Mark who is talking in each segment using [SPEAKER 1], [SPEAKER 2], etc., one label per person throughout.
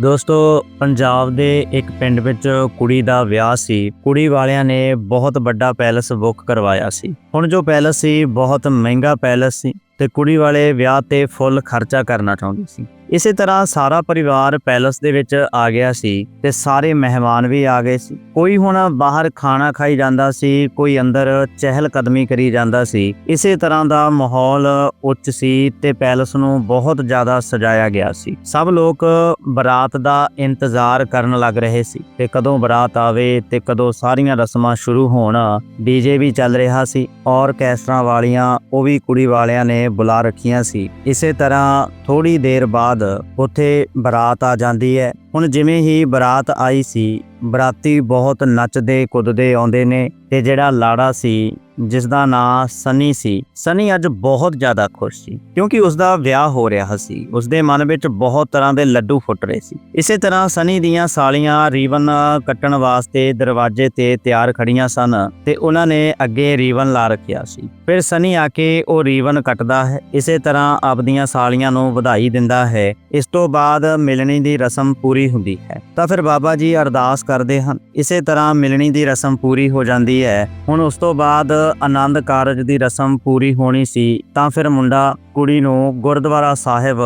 [SPEAKER 1] ਦੋਸਤੋ, ਪੰਜਾਬ ਦੇ ਇੱਕ ਪਿੰਡ ਵਿੱਚ ਕੁੜੀ ਦਾ ਵਿਆਹ ਸੀ। ਕੁੜੀ ਵਾਲਿਆਂ ਨੇ ਬਹੁਤ ਵੱਡਾ ਪੈਲਸ ਬੁੱਕ ਕਰਵਾਇਆ ਸੀ। ਹੁਣ ਜੋ ਪੈਲਸ ਸੀ, ਬਹੁਤ ਮਹਿੰਗਾ ਪੈਲਸ ਸੀ। ਤੇ ਕੁੜੀ ਵਾਲੇ ਵਿਆਹ ਤੇ ਫੁੱਲ ਖਰਚਾ ਕਰਨਾ ਚਾਹੁੰਦੇ ਸੀ। ਇਸੇ ਤਰ੍ਹਾਂ ਸਾਰਾ ਪਰਿਵਾਰ ਪੈਲਸ ਦੇ ਵਿੱਚ ਆ ਗਿਆ ਸੀ ਤੇ ਸਾਰੇ ਮਹਿਮਾਨ ਵੀ ਆ ਗਏ ਸੀ। ਕੋਈ ਹੁਣ ਬਾਹਰ ਖਾਣਾ ਖਾਈ ਜਾਂਦਾ ਸੀ, ਕੋਈ ਅੰਦਰ ਚਹਿਲ ਕਦਮੀ ਕਰੀ ਜਾਂਦਾ ਸੀ। ਇਸੇ ਤਰ੍ਹਾਂ ਦਾ ਮਾਹੌਲ ਉੱਚ ਸੀ ਤੇ ਪੈਲਸ ਨੂੰ ਬਹੁਤ ਜ਼ਿਆਦਾ ਸਜਾਇਆ ਗਿਆ ਸੀ। ਸਭ ਲੋਕ ਬਰਾਤ ਦਾ ਇੰਤਜ਼ਾਰ ਕਰਨ ਲੱਗ ਰਹੇ ਸੀ ਤੇ ਕਦੋਂ ਬਰਾਤ ਆਵੇ ਤੇ ਕਦੋਂ ਸਾਰੀਆਂ ਰਸਮਾਂ ਸ਼ੁਰੂ ਹੋਣ, ਡੀਜੇ ਵੀ ਚੱਲ ਰਿਹਾ ਸੀ ਔਰ ਔਰਕੈਸਟਰਾਂ ਵਾਲੀਆਂ, ਉਹ ਵੀ ਕੁੜੀ ਵਾਲਿਆਂ ਨੇ ਬੁਲਾ ਰੱਖੀਆਂ ਸੀ। ਇਸੇ ਤਰ੍ਹਾਂ ਥੋੜੀ ਦੇਰ ਬਾਅਦ ਉੱਥੇ ਬਰਾਤ ਆ ਜਾਂਦੀ ਹੈ। ਹੁਣ ਜਿਵੇਂ ਹੀ ਬਰਾਤ ਆਈ ਸੀ, ਬਰਾਤੀ ਬਹੁਤ ਨੱਚਦੇ, ਕੁੱਦਦੇ ਆਉਂਦੇ ਨੇ ਤੇ ਜਿਹੜਾ ਲਾੜਾ ਸੀ ਜਿਸ ਦਾ ਨਾਂ ਸਨੀ ਸੀ, ਸਨੀ ਅੱਜ ਬਹੁਤ ਜ਼ਿਆਦਾ ਖੁਸ਼ ਸੀ ਕਿਉਂਕਿ ਉਸ ਦਾ ਵਿਆਹ ਹੋ ਰਿਹਾ ਸੀ। ਉਸ ਦੇ ਮਨ ਵਿੱਚ ਬਹੁਤ ਤਰ੍ਹਾਂ ਦੇ ਲੱਡੂ ਫੁੱਟ ਰਹੇ ਸੀ। ਇਸੇ ਤਰ੍ਹਾਂ ਸਨੀ ਦੀਆਂ ਸਾਲੀਆਂ ਰੀਵਨ ਕੱਟਣ ਵਾਸਤੇ ਦਰਵਾਜ਼ੇ ਤੇ ਤਿਆਰ ਖੜੀਆਂ ਸਨ ਤੇ ਉਹਨਾਂ ਨੇ ਅੱਗੇ ਰੀਵਨ ਲਾ ਰੱਖਿਆ ਸੀ। ਫਿਰ ਸਨੀ ਆ ਕੇ ਉਹ ਰੀਵਨ ਕੱਟਦਾ ਹੈ, ਇਸੇ ਤਰ੍ਹਾਂ ਆਪਦੀਆਂ ਸਾਲੀਆਂ ਨੂੰ ਵਧਾਈ ਦਿੰਦਾ ਹੈ। ਇਸ ਤੋਂ ਬਾਅਦ ਮਿਲਣੀ ਦੀ ਰਸਮ ਪੂਰੀ ਹੁੰਦੀ ਹੈ। ਤਾਂ ਫਿਰ ਬਾਬਾ ਜੀ ਅਰਦਾਸ ਕਰਦੇ ਹਨ। ਇਸੇ ਤਰ੍ਹਾਂ ਮਿਲਣੀ ਦੀ ਰਸਮ ਪੂਰੀ ਹੋ ਜਾਂਦੀ ਹੈ। ਹੁਣ ਉਸ ਤੋਂ ਬਾਅਦ ਆਨੰਦ ਕਾਰਜ ਦੀ ਰਸਮ ਪੂਰੀ ਹੋਣੀ ਸੀ, ਤਾਂ ਫਿਰ ਮੁੰਡਾ, ਕੁੜੀ ਨੂੰ ਗੁਰਦੁਆਰਾ ਸਾਹਿਬ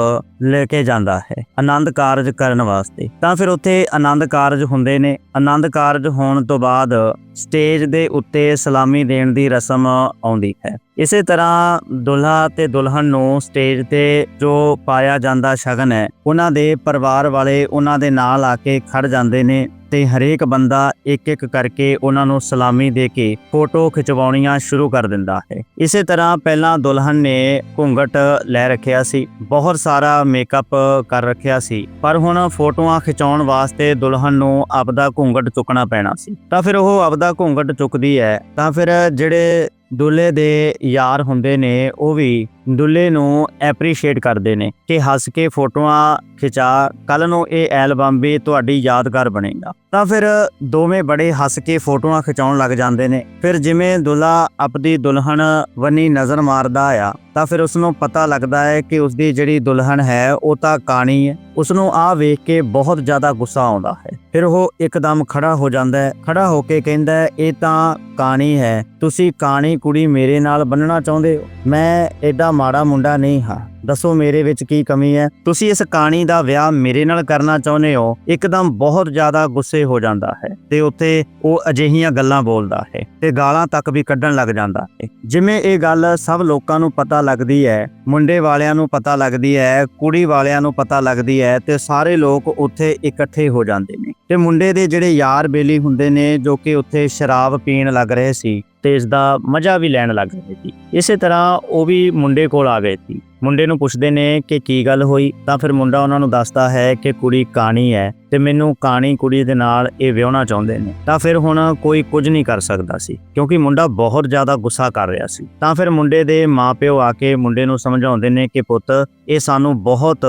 [SPEAKER 1] ਲੈ ਕੇ ਜਾਂਦਾ ਹੈ। ਆਨੰਦ ਕਾਰਜ ਕਰਨ ਵਾਸਤੇ। ਤਾਂ ਫਿਰ ਉੱਥੇ ਆਨੰਦ ਕਾਰਜ ਹੁੰਦੇ ਨੇ। ਆਨੰਦ ਕਾਰਜ ਹੋਣ ਤੋਂ ਬਾਅਦ ਸਟੇਜ ਦੇ ਉੱਤੇ ਸਲਾਮੀ ਦੇਣ ਦੀ ਰਸਮ ਆਉਂਦੀ ਹੈ। ਇਸੇ ਤਰ੍ਹਾਂ ਦੁਲਹਾ ਤੇ ਦੁਲਹਨ ਨੂੰ ਸਟੇਜ ਤੇ ਜੋ ਪਾਇਆ ਜਾਂਦਾ ਸ਼ਗਨ ਹੈ, ਉਹਨਾਂ ਦੇ ਪਰਿਵਾਰ ਵਾਲੇ ਉਹਨਾਂ ਦੇ ਨਾਲ ਆ ਕੇ ਖੜ ਜਾਂਦੇ ਨੇ। ਤੇ ਹਰੇਕ ਬੰਦਾ ਇੱਕ ਇੱਕ ਕਰਕੇ ਉਹਨਾਂ ਨੂੰ ਸਲਾਮੀ ਦੇ ਕੇ ਫੋਟੋ ਖਿਚਵਾਉਣੀਆਂ ਸ਼ੁਰੂ ਕਰ ਦਿੰਦਾ ਹੈ। ਇਸੇ ਤਰ੍ਹਾਂ ਪਹਿਲਾਂ ਦੁਲਹਨ ਨੇ ਘੁੰਗਟ ਲੈ ਰੱਖਿਆ ਸੀ, ਬਹੁਤ ਸਾਰਾ ਮੇਕਅਪ ਕਰ ਰੱਖਿਆ ਸੀ, ਪਰ ਹੁਣ ਫੋਟੋਆਂ ਖਿਚਾਉਣ ਵਾਸਤੇ ਦੁਲਹਨ ਨੂੰ ਆਪਦਾ ਘੁੰਗਟ ਚੁੱਕਣਾ ਪੈਣਾ ਸੀ। ਤਾਂ ਫਿਰ ਉਹ ਆਪਦਾ ਘੁੰਗਟ ਚੁੱਕਦੀ ਹੈ, ਤਾਂ ਫਿਰ ਜਿਹੜੇ ਦੁੱਲੇ ਦੇ ਯਾਰ ਹੁੰਦੇ ਨੇ, ਉਹ ਵੀ ਦੁੱਲੇ ਨੂੰ ਐਪਰੀਸ਼ੀਏਟ ਕਰਦੇ ਨੇ ਕਿ ਹੱਸ ਕੇ ਫੋਟੋਆਂ ਖਿਚਾ ਕੱਲ ਨੂੰ ਇਹ ਐਲਬਮ ਵੀ ਤੁਹਾਡੀ ਯਾਦਗਾਰ ਬਣੇਗਾ। ਤਾਂ ਫਿਰ ਦੋਵੇਂ ਬੜੇ ਹੱਸ ਕੇ ਫੋਟੋਆਂ ਖਿਚਾਉਣ ਲੱਗ ਜਾਂਦੇ ਨੇ। ਫਿਰ ਜਿਵੇਂ ਦੁੱਲਾ ਆਪਦੀ ਦੁਲਹਨ ਵੰਨੀ ਨਜ਼ਰ ਮਾਰਦਾ ਆ, ਤਾਂ ਫਿਰ ਉਸ ਨੂੰ ਪਤਾ ਲੱਗਦਾ ਹੈ ਕਿ ਉਸ ਦੀ ਜਿਹੜੀ ਦੁਲਹਨ ਹੈ, ਉਹ ਤਾਂ ਕਾਣੀ ਹੈ। ਉਸ ਨੂੰ ਆ ਵੇਖ ਕੇ ਬਹੁਤ ਜ਼ਿਆਦਾ ਗੁੱਸਾ ਆਉਂਦਾ ਹੈ। ਫਿਰ ਉਹ ਇੱਕਦਮ ਖੜਾ ਹੋ ਜਾਂਦਾ ਹੈ। ਖੜਾ ਹੋ ਕੇ ਕਹਿੰਦਾ ਇਹ ਤਾਂ ਕਾਣੀ ਹੈ। ਤੁਸੀਂ ਕਾਣੀ ਕੁੜੀ ਮੇਰੇ ਨਾਲ ਬੰਨਣਾ ਚਾਹੁੰਦੇ ਹੋ? ਮੈਂ ਐਡਾ ਮਾੜਾ ਮੁੰਡਾ ਨਹੀਂ ਹਾਂ। ਦੱਸੋ ਮੇਰੇ ਵਿੱਚ ਕੀ ਕਮੀ ਹੈ? ਤੁਸੀਂ ਇਸ ਕਾਣੀ ਦਾ ਵਿਆਹ ਮੇਰੇ ਨਾਲ ਕਰਨਾ ਚਾਹੁੰਦੇ ਹੋ, ਇੱਕਦਮ ਬਹੁਤ ਜ਼ਿਆਦਾ ਗੁੱਸੇ ਹੋ ਜਾਂਦਾ ਹੈ ਤੇ ਉੱਥੇ ਉਹ ਅਜਿਹੀਆਂ ਗੱਲਾਂ ਬੋਲਦਾ ਹੈ ਤੇ ਗਾਲਾਂ ਤੱਕ ਵੀ ਕੱਢਣ ਲੱਗ ਜਾਂਦਾ ਹੈ। ਜਿਵੇਂ ਇਹ ਗੱਲ ਸਭ ਲੋਕਾਂ ਨੂੰ ਪਤਾ ਲੱਗਦੀ ਹੈ, ਮੁੰਡੇ ਵਾਲਿਆਂ ਨੂੰ ਪਤਾ ਲੱਗਦੀ ਹੈ, ਕੁੜੀ ਵਾਲਿਆਂ ਨੂੰ ਪਤਾ ਲੱਗਦੀ ਹੈ ਤੇ ਸਾਰੇ ਲੋਕ ਉੱਥੇ ਇਕੱਠੇ ਹੋ ਜਾਂਦੇ ਨੇ। ਤੇ ਮੁੰਡੇ ਦੇ ਜਿਹੜੇ ਯਾਰ ਬੇਲੀ ਹੁੰਦੇ ਨੇ ਜੋ ਕਿ ਉੱਥੇ ਸ਼ਰਾਬ ਪੀਣ ਲੱਗ ਰਹੇ ਸੀ ਤੇ ਇਸ ਦਾ ਮਜ਼ਾ ਵੀ ਲੈਣ ਲੱਗ ਰਹੇ ਸੀ। ਇਸੇ ਤਰ੍ਹਾਂ ਉਹ ਵੀ ਮੁੰਡੇ ਕੋਲ ਆ ਗਏ ਸੀ। ਮੁੰਡੇ ਨੂੰ ਪੁੱਛਦੇ ਨੇ ਕਿ ਕੀ ਗੱਲ ਹੋਈ, ਤਾਂ ਫਿਰ ਮੁੰਡਾ ਉਹਨਾਂ ਨੂੰ ਦੱਸਦਾ ਹੈ ਕਿ ਕੁੜੀ ਕਾਣੀ ਹੈ ਤੇ ਮੈਨੂੰ ਕਾਣੀ ਕੁੜੀ ਦੇ ਨਾਲ ਇਹ ਵਿਆਹਣਾ ਚਾਹੁੰਦੇ ਨੇ। ਤਾਂ ਫਿਰ ਹੁਣ ਕੋਈ ਕੁਝ ਨਹੀਂ ਕਰ ਸਕਦਾ ਸੀ, ਕਿਉਂਕਿ ਮੁੰਡਾ ਬਹੁਤ ਜ਼ਿਆਦਾ ਗੁੱਸਾ ਕਰ ਰਿਹਾ ਸੀ। ਤਾਂ ਫਿਰ ਮੁੰਡੇ ਦੇ ਮਾਪਿਓ ਆ ਕੇ ਮੁੰਡੇ ਨੂੰ ਸਮਝਾਉਂਦੇ ਨੇ ਕਿ ਪੁੱਤ ਇਹ ਸਾਨੂੰ ਬਹੁਤ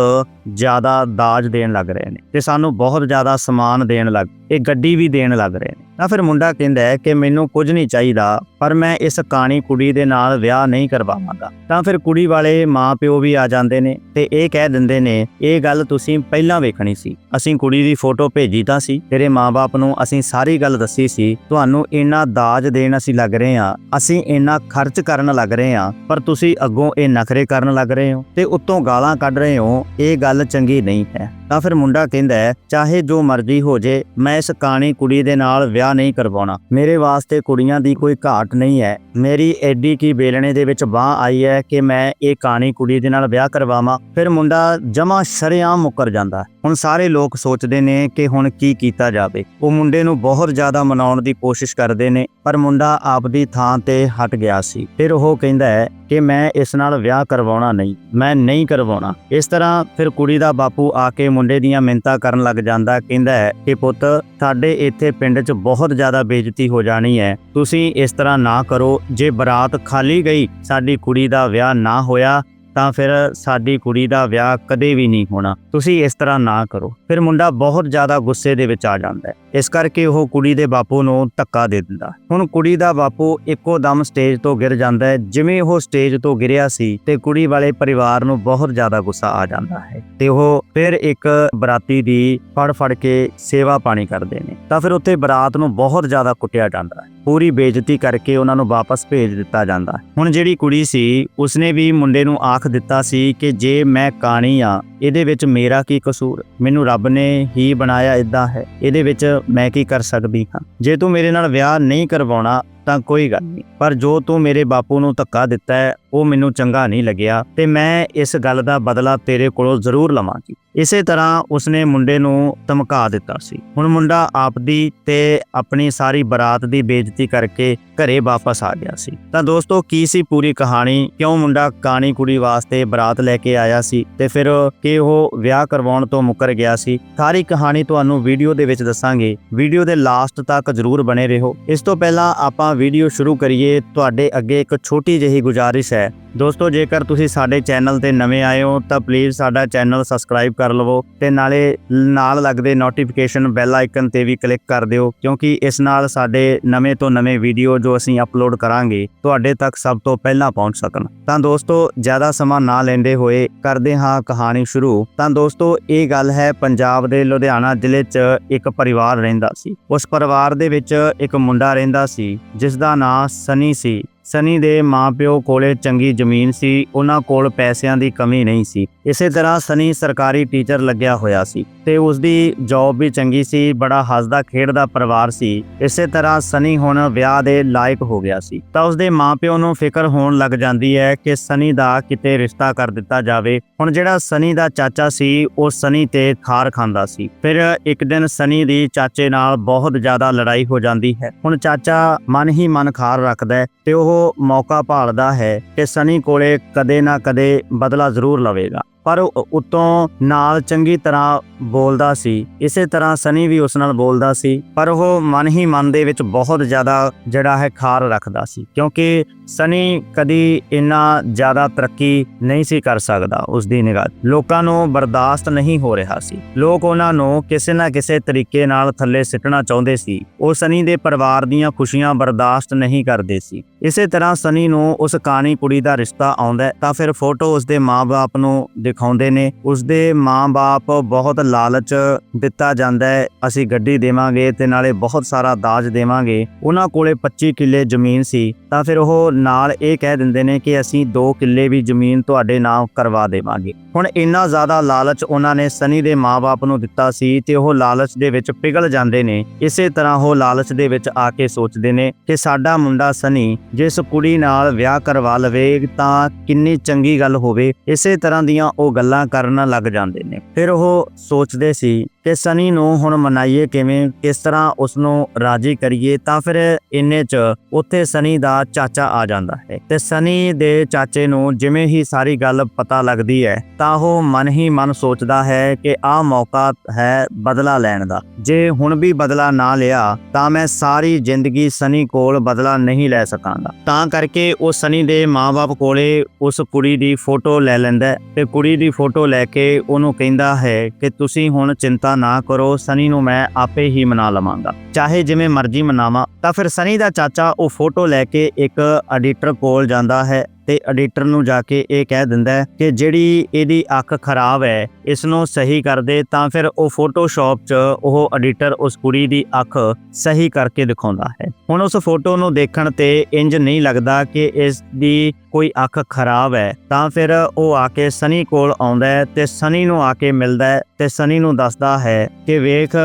[SPEAKER 1] ਜ਼ਿਆਦਾ ਦਾਜ ਦੇਣ ਲੱਗ ਰਹੇ ਨੇ ਤੇ ਸਾਨੂੰ ਬਹੁਤ ਜ਼ਿਆਦਾ ਸਮਾਨ ਦੇਣ ਲੱਗ, ਇਹ ਗੱਡੀ ਵੀ ਦੇਣ ਲੱਗ ਰਹੇ ਨੇ। ਤਾਂ ਫਿਰ ਮੁੰਡਾ ਕਹਿੰਦਾ ਹੈ ਕਿ ਮੈਨੂੰ ਕੁਝ ਨਹੀਂ ਚਾਹੀਦਾ, ਪਰ ਮੈਂ ਇਸ ਕਾਣੀ ਕੁੜੀ ਦੇ ਨਾਲ ਵਿਆਹ ਨਹੀਂ ਕਰਵਾਵਾਂਗਾ। ਤਾਂ ਫਿਰ ਕੁੜੀ ਵਾਲੇ ਮਾਪਿਓ ਵੀ ਆ ਜਾਂਦੇ ਨੇ ਤੇ ਇਹ ਕਹਿ ਦਿੰਦੇ ਨੇ, ਇਹ ਗੱਲ ਤੁਸੀਂ ਪਹਿਲਾਂ ਵੇਖਣੀ ਸੀ। ਅਸੀਂ ਕੁੜੀ ਦੀ ਫੋਟੋ ਭੇਜੀ ਤਾਂ ਸੀ, ਤੇਰੇ ਮਾਪੇ ਨੂੰ ਅਸੀਂ ਸਾਰੀ ਗੱਲ ਦੱਸੀ ਸੀ, ਤੁਹਾਨੂੰ ਇੰਨਾ ਦਾਜ ਦੇਣ ਅਸੀਂ ਲੱਗ ਰਹੇ ਹਾਂ, ਅਸੀਂ ਇੰਨਾ ਖਰਚ ਕਰਨ ਲੱਗ ਰਹੇ ਹਾਂ, ਪਰ ਤੁਸੀਂ ਅੱਗੋਂ ਇਹ ਨਖਰੇ ਕਰਨ ਲੱਗ ਰਹੇ ਹੋ ਤੇ ਉੱਤੋਂ ਗਾਲਾਂ ਕੱਢ ਰਹੇ ਹੋ ਇਹ ਗੱਲ ਚੰਗੀ ਨਹੀਂ ਹੈ। ਤਾਂ ਫਿਰ ਮੁੰਡਾ ਕਹਿੰਦਾ ਹੈ, ਚਾਹੇ ਜੋ ਮਰਜ਼ੀ ਹੋ ਜੇ, ਮੈਂ ਇਸ ਕਾਣੀ ਕੁੜੀ ਦੇ ਨਾਲ ਵਿਆਹ ਨਹੀਂ ਕਰਵਾਉਣਾ। ਮੇਰੇ ਵਾਸਤੇ ਕੁੜੀਆਂ ਦੀ ਕੋਈ ਘਾਟ ਨਹੀਂ ਹੈ। ਮੇਰੀ ਐਡੀ ਕੀ ਬੇਲਣੇ ਦੇ ਵਿੱਚ ਬਾਹ ਆਈ ਹੈ ਕਿ ਮੈਂ ਇਹ ਕਾਣੀ ਕੁੜੀ ਦੇ ਨਾਲ ਵਿਆਹ ਕਰਵਾਵਾਂ। ਫਿਰ ਮੁੰਡਾ ਜਮਾ ਸ਼ਰੇਆਮ ਮੁੱਕਰ ਜਾਂਦਾ ਹੁਣ ਸਾਰੇ ਲੋਕ ਸੋਚਦੇ ਨੇ ਕਿ ਹੁਣ ਕੀ ਕੀਤਾ ਜਾਵੇ। ਉਹ ਮੁੰਡੇ ਨੂੰ ਬਹੁਤ ਜ਼ਿਆਦਾ ਮਨਾਉਣ ਦੀ ਕੋਸ਼ਿਸ਼ ਕਰਦੇ ਨੇ, ਪਰ ਮੁੰਡਾ ਆਪਦੀ ਥਾਂ ਤੇ ਹਟ ਗਿਆ ਸੀ। ਫਿਰ ਉਹ ਕਹਿੰਦਾ ਹੈ ਕਿ ਮੈਂ ਇਸ ਨਾਲ ਵਿਆਹ ਕਰਵਾਉਣਾ ਨਹੀਂ, ਮੈਂ ਨਹੀਂ ਕਰਵਾਉਣਾ। ਇਸ ਤਰ੍ਹਾਂ ਫਿਰ ਕੁੜੀ ਦਾ ਬਾਪੂ ਆ ਕੇ ਮੁੰਡੇ ਦੀਆਂ ਮਿੰਨਤਾਂ ਕਰਨ ਲੱਗ ਜਾਂਦਾ ਕਹਿੰਦਾ ਹੈ ਕਿ ਪੁੱਤ, ਸਾਡੇ ਇੱਥੇ ਪਿੰਡ 'ਚ ਬਹੁਤ ਜ਼ਿਆਦਾ ਬੇਇੱਜ਼ਤੀ ਹੋ ਜਾਣੀ ਹੈ। ਤੁਸੀਂ ਇਸ ਤਰ੍ਹਾਂ ਨਾ ਕਰੋ, ਜੇ ਬਰਾਤ ਖਾਲੀ ਗਈ, ਸਾਡੀ ਕੁੜੀ ਦਾ ਵਿਆਹ ਨਾ ਹੋਇਆ ਤਾਂ ਫਿਰ ਸਾਡੀ ਕੁੜੀ ਦਾ ਵਿਆਹ ਕਦੇ ਵੀ ਨਹੀਂ ਹੋਣਾ। ਤੁਸੀਂ ਇਸ ਤਰ੍ਹਾਂ ਨਾ ਕਰੋ। ਫਿਰ ਮੁੰਡਾ ਬਹੁਤ ਜ਼ਿਆਦਾ ਗੁੱਸੇ ਦੇ ਵਿੱਚ ਆ ਜਾਂਦਾ ਹੈ। ਇਸ ਕਰਕੇ ਉਹ ਕੁੜੀ ਦੇ ਬਾਪੂ ਨੂੰ ਧੱਕਾ ਦੇ ਦਿੰਦਾ। ਹੁਣ ਕੁੜੀ ਦਾ ਬਾਪੂ ਇੱਕੋ ਦਮ ਸਟੇਜ ਤੋਂ ਗਿਰ ਜਾਂਦਾ ਹੈ। ਜਿਵੇਂ ਉਹ ਸਟੇਜ ਤੋਂ ਗਿਰਿਆ ਸੀ ਤੇ ਕੁੜੀ ਵਾਲੇ ਪਰਿਵਾਰ ਨੂੰ ਬਹੁਤ ਜ਼ਿਆਦਾ ਗੁੱਸਾ ਆ ਜਾਂਦਾ ਹੈ। ਤੇ ਉਹ ਫਿਰ ਇੱਕ ਬਰਾਤੀ ਦੀ ਫੜ ਫੜ ਕੇ ਸੇਵਾ ਪਾਣੀ ਕਰਦੇ ਨੇ। ਤਾਂ ਫਿਰ ਉੱਥੇ ਬਰਾਤ ਨੂੰ ਬਹੁਤ ਜ਼ਿਆਦਾ ਕੁੱਟਿਆ ਜਾਂਦਾ ਹੈ। ਪੂਰੀ ਬੇਇੱਜ਼ਤੀ ਕਰਕੇ ਉਹਨਾਂ ਨੂੰ ਵਾਪਸ ਭੇਜ ਦਿੱਤਾ ਜਾਂਦਾ ਹੁਣ ਜਿਹੜੀ ਕੁੜੀ ਸੀ, ਉਸਨੇ ਵੀ ਮੁੰਡੇ ਨੂੰ ਆਖ ਦਿੱਤਾ ਸੀ ਕਿ ਜੇ ਮੈਂ ਕਾਣੀ ਆ, ਇਹਦੇ ਵਿੱਚ ਮੇਰਾ ਕੀ ਕਸੂਰ? ਮੈਨੂੰ ਰੱਬ ਨੇ ਹੀ ਬਣਾਇਆ ਇਦਾਂ ਹੈ। ਇਹਦੇ ਵਿੱਚ ਮੈਂ ਕੀ ਕਰ ਸਕਦੀ ਹਾਂ? ਜੇ ਤੂੰ ਮੇਰੇ ਨਾਲ ਵਿਆਹ ਨਹੀਂ ਕਰਵਾਉਣਾ, ਤਾਂ ਕੋਈ ਗੱਲ ਨਹੀਂ। ਪਰ ਜੋ ਤੂੰ ਮੇਰੇ ਬਾਪੂ ਨੂੰ ਧੱਕਾ ਦਿੱਤਾ ਹੈ, ਉਹ ਮੈਨੂੰ ਚੰਗਾ ਨਹੀਂ ਲੱਗਿਆ, ਤੇ ਮੈਂ ਇਸ ਗੱਲ ਦਾ ਬਦਲਾ ਤੇਰੇ ਕੋਲੋਂ ਜ਼ਰੂਰ ਲਵਾਂਗੀ। ਇਸੇ ਤਰ੍ਹਾਂ ਉਸਨੇ ਮੁੰਡੇ ਨੂੰ ਧਮਕਾ ਦਿੱਤਾ ਸੀ। ਹੁਣ ਮੁੰਡਾ ਆਪਦੀ ਤੇ ਆਪਣੀ ਸਾਰੀ ਬਰਾਤ ਦੀ ਬੇਇੱਜ਼ਤੀ ਕਰਕੇ ਘਰੇ ਵਾਪਸ ਆ ਗਿਆ ਸੀ। ਤਾਂ ਦੋਸਤੋ, ਕੀ ਸੀ ਪੂਰੀ ਕਹਾਣੀ? ਕਿਉਂ ਮੁੰਡਾ ਕਾਣੀ ਕੁੜੀ ਵਾਸਤੇ ਬਰਾਤ ਲੈ ਕੇ ਆਇਆ ਸੀ ਤੇ ਫਿਰ ਕਿ ਉਹ ਵਿਆਹ ਕਰਵਾਉਣ ਤੋਂ ਮੁੱਕਰ ਗਿਆ ਸੀ? ਸਾਰੀ ਕਹਾਣੀ ਤੁਹਾਨੂੰ ਵੀਡੀਓ ਦੇ ਵਿੱਚ ਦੱਸਾਂਗੇ। ਵੀਡੀਓ ਦੇ ਲਾਸਟ ਤੱਕ ਜਰੂਰ ਬਣੇ ਰਹੋ। ਇਸ ਤੋਂ ਪਹਿਲਾਂ ਆਪਾਂ ਵੀਡੀਓ ਸ਼ੁਰੂ ਕਰੀਏ। ਤੁਹਾਡੇ ਅੱਗੇ ਇੱਕ ਛੋਟੀ ਜਿਹੀ ਗੁਜ਼ਾਰਿਸ਼ ਹੈ। ਦੋਸਤੋ, ਜੇਕਰ ਤੁਸੀਂ ਸਾਡੇ ਚੈਨਲ ਤੇ ਨਵੇਂ ਆਏ ਹੋ, ਤਾਂ ਪਲੀਜ਼ ਸਾਡਾ ਚੈਨਲ ਸਬਸਕ੍ਰਾਈਬ ਕਰ ਲਵੋ ਤੇ ਨਾਲੇ ਨਾਲ ਲੱਗਦੇ ਨੋਟੀਫਿਕੇਸ਼ਨ ਬੈਲ ਆਈਕਨ ਤੇ ਵੀ ਕਲਿੱਕ ਕਰ ਦਿਓ, ਕਿਉਂਕਿ ਇਸ ਨਾਲ ਸਾਡੇ ਨਵੇਂ ਤੋਂ ਨਵੇਂ ਵੀਡੀਓ ਜੋ ਅਸੀਂ ਅਪਲੋਡ ਕਰਾਂਗੇ, ਤੁਹਾਡੇ ਤੱਕ ਸਭ ਤੋਂ ਪਹਿਲਾਂ ਪਹੁੰਚ ਸਕਣ। ਤਾਂ ਦੋਸਤੋ, ਜ਼ਿਆਦਾ ਸਮਾਂ ਨਾ ਲੈਂਦੇ ਹੋਏ ਕਰਦੇ ਹਾਂ ਕਹਾਣੀ ਸ਼ੁਰੂ। ਤਾਂ ਦੋਸਤੋ, ਇਹ ਗੱਲ ਹੈ ਪੰਜਾਬ ਦੇ ਲੁਧਿਆਣਾ ਜ਼ਿਲ੍ਹੇ 'ਚ ਇੱਕ ਪਰਿਵਾਰ ਰਹਿੰਦਾ ਸੀ। ਉਸ ਪਰਿਵਾਰ ਦੇ ਵਿੱਚ ਇੱਕ ਮੁੰਡਾ ਰਹਿੰਦਾ ਸੀ ਜਿਸ ਦਾ ਨਾਂ ਸਨੀ ਸੀ। ਸਨੀ ਦੇ ਮਾਪਿਓ ਕੋਲੇ ਚੰਗੀ ਜ਼ਮੀਨ ਸੀ, ਉਹਨਾਂ ਕੋਲ ਪੈਸਿਆਂ ਦੀ ਕਮੀ ਨਹੀਂ ਸੀ। ਇਸੇ ਤਰ੍ਹਾਂ ਸਨੀ ਸਰਕਾਰੀ ਟੀਚਰ ਲੱਗਿਆ ਹੋਇਆ ਸੀ। ਤੇ ਉਸ ਦੀ ਜੌਬ ਵੀ ਚੰਗੀ ਸੀ, ਬੜਾ ਹੱਸਦਾ ਖੇਡਦਾ ਪਰਿਵਾਰ ਸੀ। ਇਸੇ ਤਰ੍ਹਾਂ ਸਨੀ ਹੁਣ ਵਿਆਹ ਦੇ ਲਾਇਕ ਹੋ ਗਿਆ ਸੀ। ਤਾਂ ਉਸ ਦੇ ਮਾਪਿਓ ਨੂੰ ਫਿਕਰ ਹੋਣ ਲੱਗ ਜਾਂਦੀ ਹੈ ਕਿ ਸਨੀ ਦਾ ਕਿਤੇ ਰਿਸ਼ਤਾ ਕਰ ਦਿੱਤਾ ਜਾਵੇ। ਹੁਣ ਜਿਹੜਾ ਸਨੀ ਦਾ ਚਾਚਾ ਸੀ, ਉਹ ਸਨੀ ਤੇ ਖਾਰ ਖਾਂਦਾ ਸੀ। ਫਿਰ ਇੱਕ ਦਿਨ ਸਨੀ ਦੀ ਚਾਚੇ ਨਾਲ ਬਹੁਤ ਜ਼ਿਆਦਾ ਲੜਾਈ ਹੋ ਜਾਂਦੀ ਹੈ। ਹੁਣ ਚਾਚਾ ਮਨ ਹੀ ਮਨ ਖਾਰ ਰੱਖਦਾ ਹੈ ਤੇ ਉਹ ਮੌਕਾ ਭਾਲਦਾ ਹੈ ਕਿ ਸਨੀ ਕੋਲੇ ਕਦੇ ਨਾ ਕਦੇ ਬਦਲਾ ਜ਼ਰੂਰ ਲਵੇਗਾ। ਪਰ ਉਹ ਉਤੋਂ ਨਾਲ ਚੰਗੀ ਤਰ੍ਹਾਂ ਬੋਲਦਾ ਸੀ। ਇਸੇ ਤਰ੍ਹਾਂ ਸਨੀ ਵੀ ਉਸ ਨਾਲ ਬੋਲਦਾ ਸੀ, ਪਰ ਉਹ ਮਨ ਹੀ ਮਨ ਦੇ ਵਿੱਚ ਬਹੁਤ ਜ਼ਿਆਦਾ ਜਿਹੜਾ ਹੈ ਖਾਰ ਰੱਖਦਾ ਸੀ, ਕਿਉਂਕਿ ਸਨੀ ਕਦੀ ਇੰਨਾ ਜ਼ਿਆਦਾ ਤਰੱਕੀ ਨਹੀਂ ਸੀ ਕਰ ਸਕਦਾ ਉਸ ਦੀ ਨਿਗਾਹ ਲੋਕਾਂ ਨੂੰ ਬਰਦਾਸ਼ਤ ਨਹੀਂ ਹੋ ਰਿਹਾ ਸੀ। ਲੋਕ ਉਹਨਾਂ ਨੂੰ ਕਿਸੇ ਨਾ ਕਿਸੇ ਤਰੀਕੇ ਨਾਲ ਥੱਲੇ ਸਿੱਟਣਾ ਚਾਹੁੰਦੇ ਸੀ। ਉਹ ਸਨੀ ਦੇ ਪਰਿਵਾਰ ਦੀਆਂ ਖੁਸ਼ੀਆਂ ਬਰਦਾਸ਼ਤ ਨਹੀਂ ਕਰਦੇ ਸੀ। ਇਸੇ ਤਰ੍ਹਾਂ ਸਨੀ ਨੂੰ ਉਸ ਕਾਣੀ ਕੁੜੀ ਦਾ ਰਿਸ਼ਤਾ ਆਉਂਦਾ ਤਾਂ ਫਿਰ ਫੋਟੋ ਉਸ ਦੇ ਮਾਪੇ ਨੂੰ ਦਿਖਾਉਂਦੇ ਨੇ। ਉਸਦੇ ਮਾਪੇ ਬਹੁਤ ਲਾਲਚ ਦਿੱਤਾ ਜਾਂਦਾ ਹੈ। ਅਸੀਂ ਗੱਡੀ ਦੇਵਾਂਗੇ ਤੇ ਨਾਲੇ ਬਹੁਤ ਸਾਰਾ ਦਾਜ ਦੇਵਾਂਗੇ। ਉਹਨਾਂ ਕੋਲੇ 25 ਕਿੱਲੇ ਜ਼ਮੀਨ ਸੀ। ਤਾਂ ਫਿਰ ਉਹ ਨਾਲ ਇਹ ਕਹਿ ਦਿੰਦੇ ਨੇ ਕਿ ਅਸੀਂ 2 ਕਿੱਲੇ ਵੀ ਜ਼ਮੀਨ ਤੁਹਾਡੇ ਨਾਮ ਕਰਵਾ ਦੇਵਾਂਗੇ। ਹੁਣ ਇੰਨਾ ਜ਼ਿਆਦਾ ਲਾਲਚ ਉਹਨਾਂ ਨੇ ਸਨੀ ਦੇ ਮਾਪੇ ਨੂੰ ਦਿੱਤਾ ਸੀ ਤੇ ਉਹ ਲਾਲਚ ਦੇ ਵਿੱਚ ਪਿਘਲ ਜਾਂਦੇ ਨੇ। ਇਸੇ ਤਰ੍ਹਾਂ ਉਹ ਲਾਲਚ ਦੇ ਵਿੱਚ ਆ ਕੇ ਸੋਚਦੇ ਨੇ ਕਿ ਸਾਡਾ ਮੁੰਡਾ ਸਨੀ ਜਿਸ ਕੁੜੀ ਨਾਲ ਵਿਆਹ ਕਰਵਾ ਲਵੇ ਤਾਂ ਕਿੰਨੀ ਚੰਗੀ ਗੱਲ ਹੋਵੇ। ਇਸੇ ਤਰ੍ਹਾਂ ਦੀਆਂ ਉਹ ਗੱਲਾਂ ਕਰਨ ਲੱਗ ਜਾਂਦੇ ਨੇ। ਫਿਰ ਉਹ ਸੋਚਦੇ ਸੀ ਕਿ ਸਨੀ ਨੂੰ ਹੁਣ ਮਨਾਈਏ ਕਿਵੇਂ, ਕਿਸ ਤਰ੍ਹਾਂ ਉਸ ਨੂੰ ਰਾਜੀ ਕਰੀਏ, ਤਾਂ ਫਿਰ ਇੰਨੇ ਚ ਉੱਥੇ ਸਨੀ ਦਾ ਚਾਚਾ ਆ ਜਾਂਦਾ ਹੈ। ਤੇ ਸਨੀ ਦੇ ਚਾਚੇ ਨੂੰ ਜਿਵੇਂ ਹੀ ਸਾਰੀ ਗੱਲ ਪਤਾ ਲੱਗਦੀ ਹੈ, ਤਾਂ ਉਹ ਮਨ ਹੀ ਮਨ ਸੋਚਦਾ ਹੈ ਕਿ ਆਹ ਮੌਕਾ ਹੈ ਬਦਲਾ ਲੈਣ ਦਾ। ਜੇ ਹੁਣ ਵੀ ਬਦਲਾ ਨਾ ਲਿਆ, ਤਾਂ ਮੈਂ ਸਾਰੀ ਜ਼ਿੰਦਗੀ ਸਨੀ ਕੋਲ ਬਦਲਾ ਨਹੀਂ ਲੈ ਸਕਾਂਗਾ। ਤਾਂ ਕਰਕੇ ਉਹ ਸਨੀ ਦੇ ਮਾਪੇ ਕੋਲੇ ਉਸ ਕੁੜੀ ਦੀ ਫੋਟੋ ਲੈ ਲੈਂਦਾ ਤੇ ਕੁੜੀ ਦੀ ਫੋਟੋ ਲੈ ਕੇ ਉਹਨੂੰ ਕਹਿੰਦਾ ਹੈ ਕਿ ਤੁਸੀਂ ਹੁਣ ਚਿੰਤਾ ਨਾ ਕਰੋ, ਸਨੀ ਨੂੰ ਮੈਂ ਆਪੇ ਹੀ ਮਨਾ ਲਵਾਂਗਾ। ਚਾਹੇ ਜਿਵੇਂ ਮਰਜ਼ੀ ਮਨਾਵਾਂ, ਤਾਂ ਫਿਰ ਸਨੀ ਦਾ ਚਾਚਾ ਉਹ ਫੋਟੋ ਲੈ ਕੇ ਇੱਕ ਐਡੀਟਰ ਕੋਲ ਜਾਂਦਾ ਹੈ ਤੇ ਐਡੀਟਰ ਨੂੰ ਜਾ ਕੇ ਇਹ ਕਹਿ ਦਿੰਦਾ ਕਿ ਜਿਹੜੀ ਇਹਦੀ ਅੱਖ ਖਰਾਬ ਹੈ ਇਸ ਨੂੰ ਸਹੀ ਕਰ ਦੇ, ਤਾਂ ਫਿਰ ਉਹ ਫੋਟੋਸ਼ਾਪ 'ਚ ਉਹ ਐਡੀਟਰ ਉਸ ਕੁੜੀ ਦੀ ਅੱਖ ਸਹੀ ਕਰਕੇ ਦਿਖਾਉਂਦਾ ਹੈ। ਹੁਣ ਉਸ ਫੋਟੋ ਨੂੰ ਦੇਖਣ ਤੇ ਇੰਜ ਨਹੀਂ ਲੱਗਦਾ ਕਿ ਇਸ ਦੀ ਕੋਈ ਅੱਖ ਖਰਾਬ ਹੈ, ਤਾਂ ਫਿਰ ਉਹ ਆ ਕੇ ਸਨੀ ਕੋਲ ਆਉਂਦਾ ਹੈ ਤੇ ਸਨੀ ਨੂੰ ਆ ਕੇ ਮਿਲਦਾ ਹੈ ਤੇ ਸਨੀ ਨੂੰ ਦੱਸਦਾ ਹੈ ਕਿ ਵੇਖ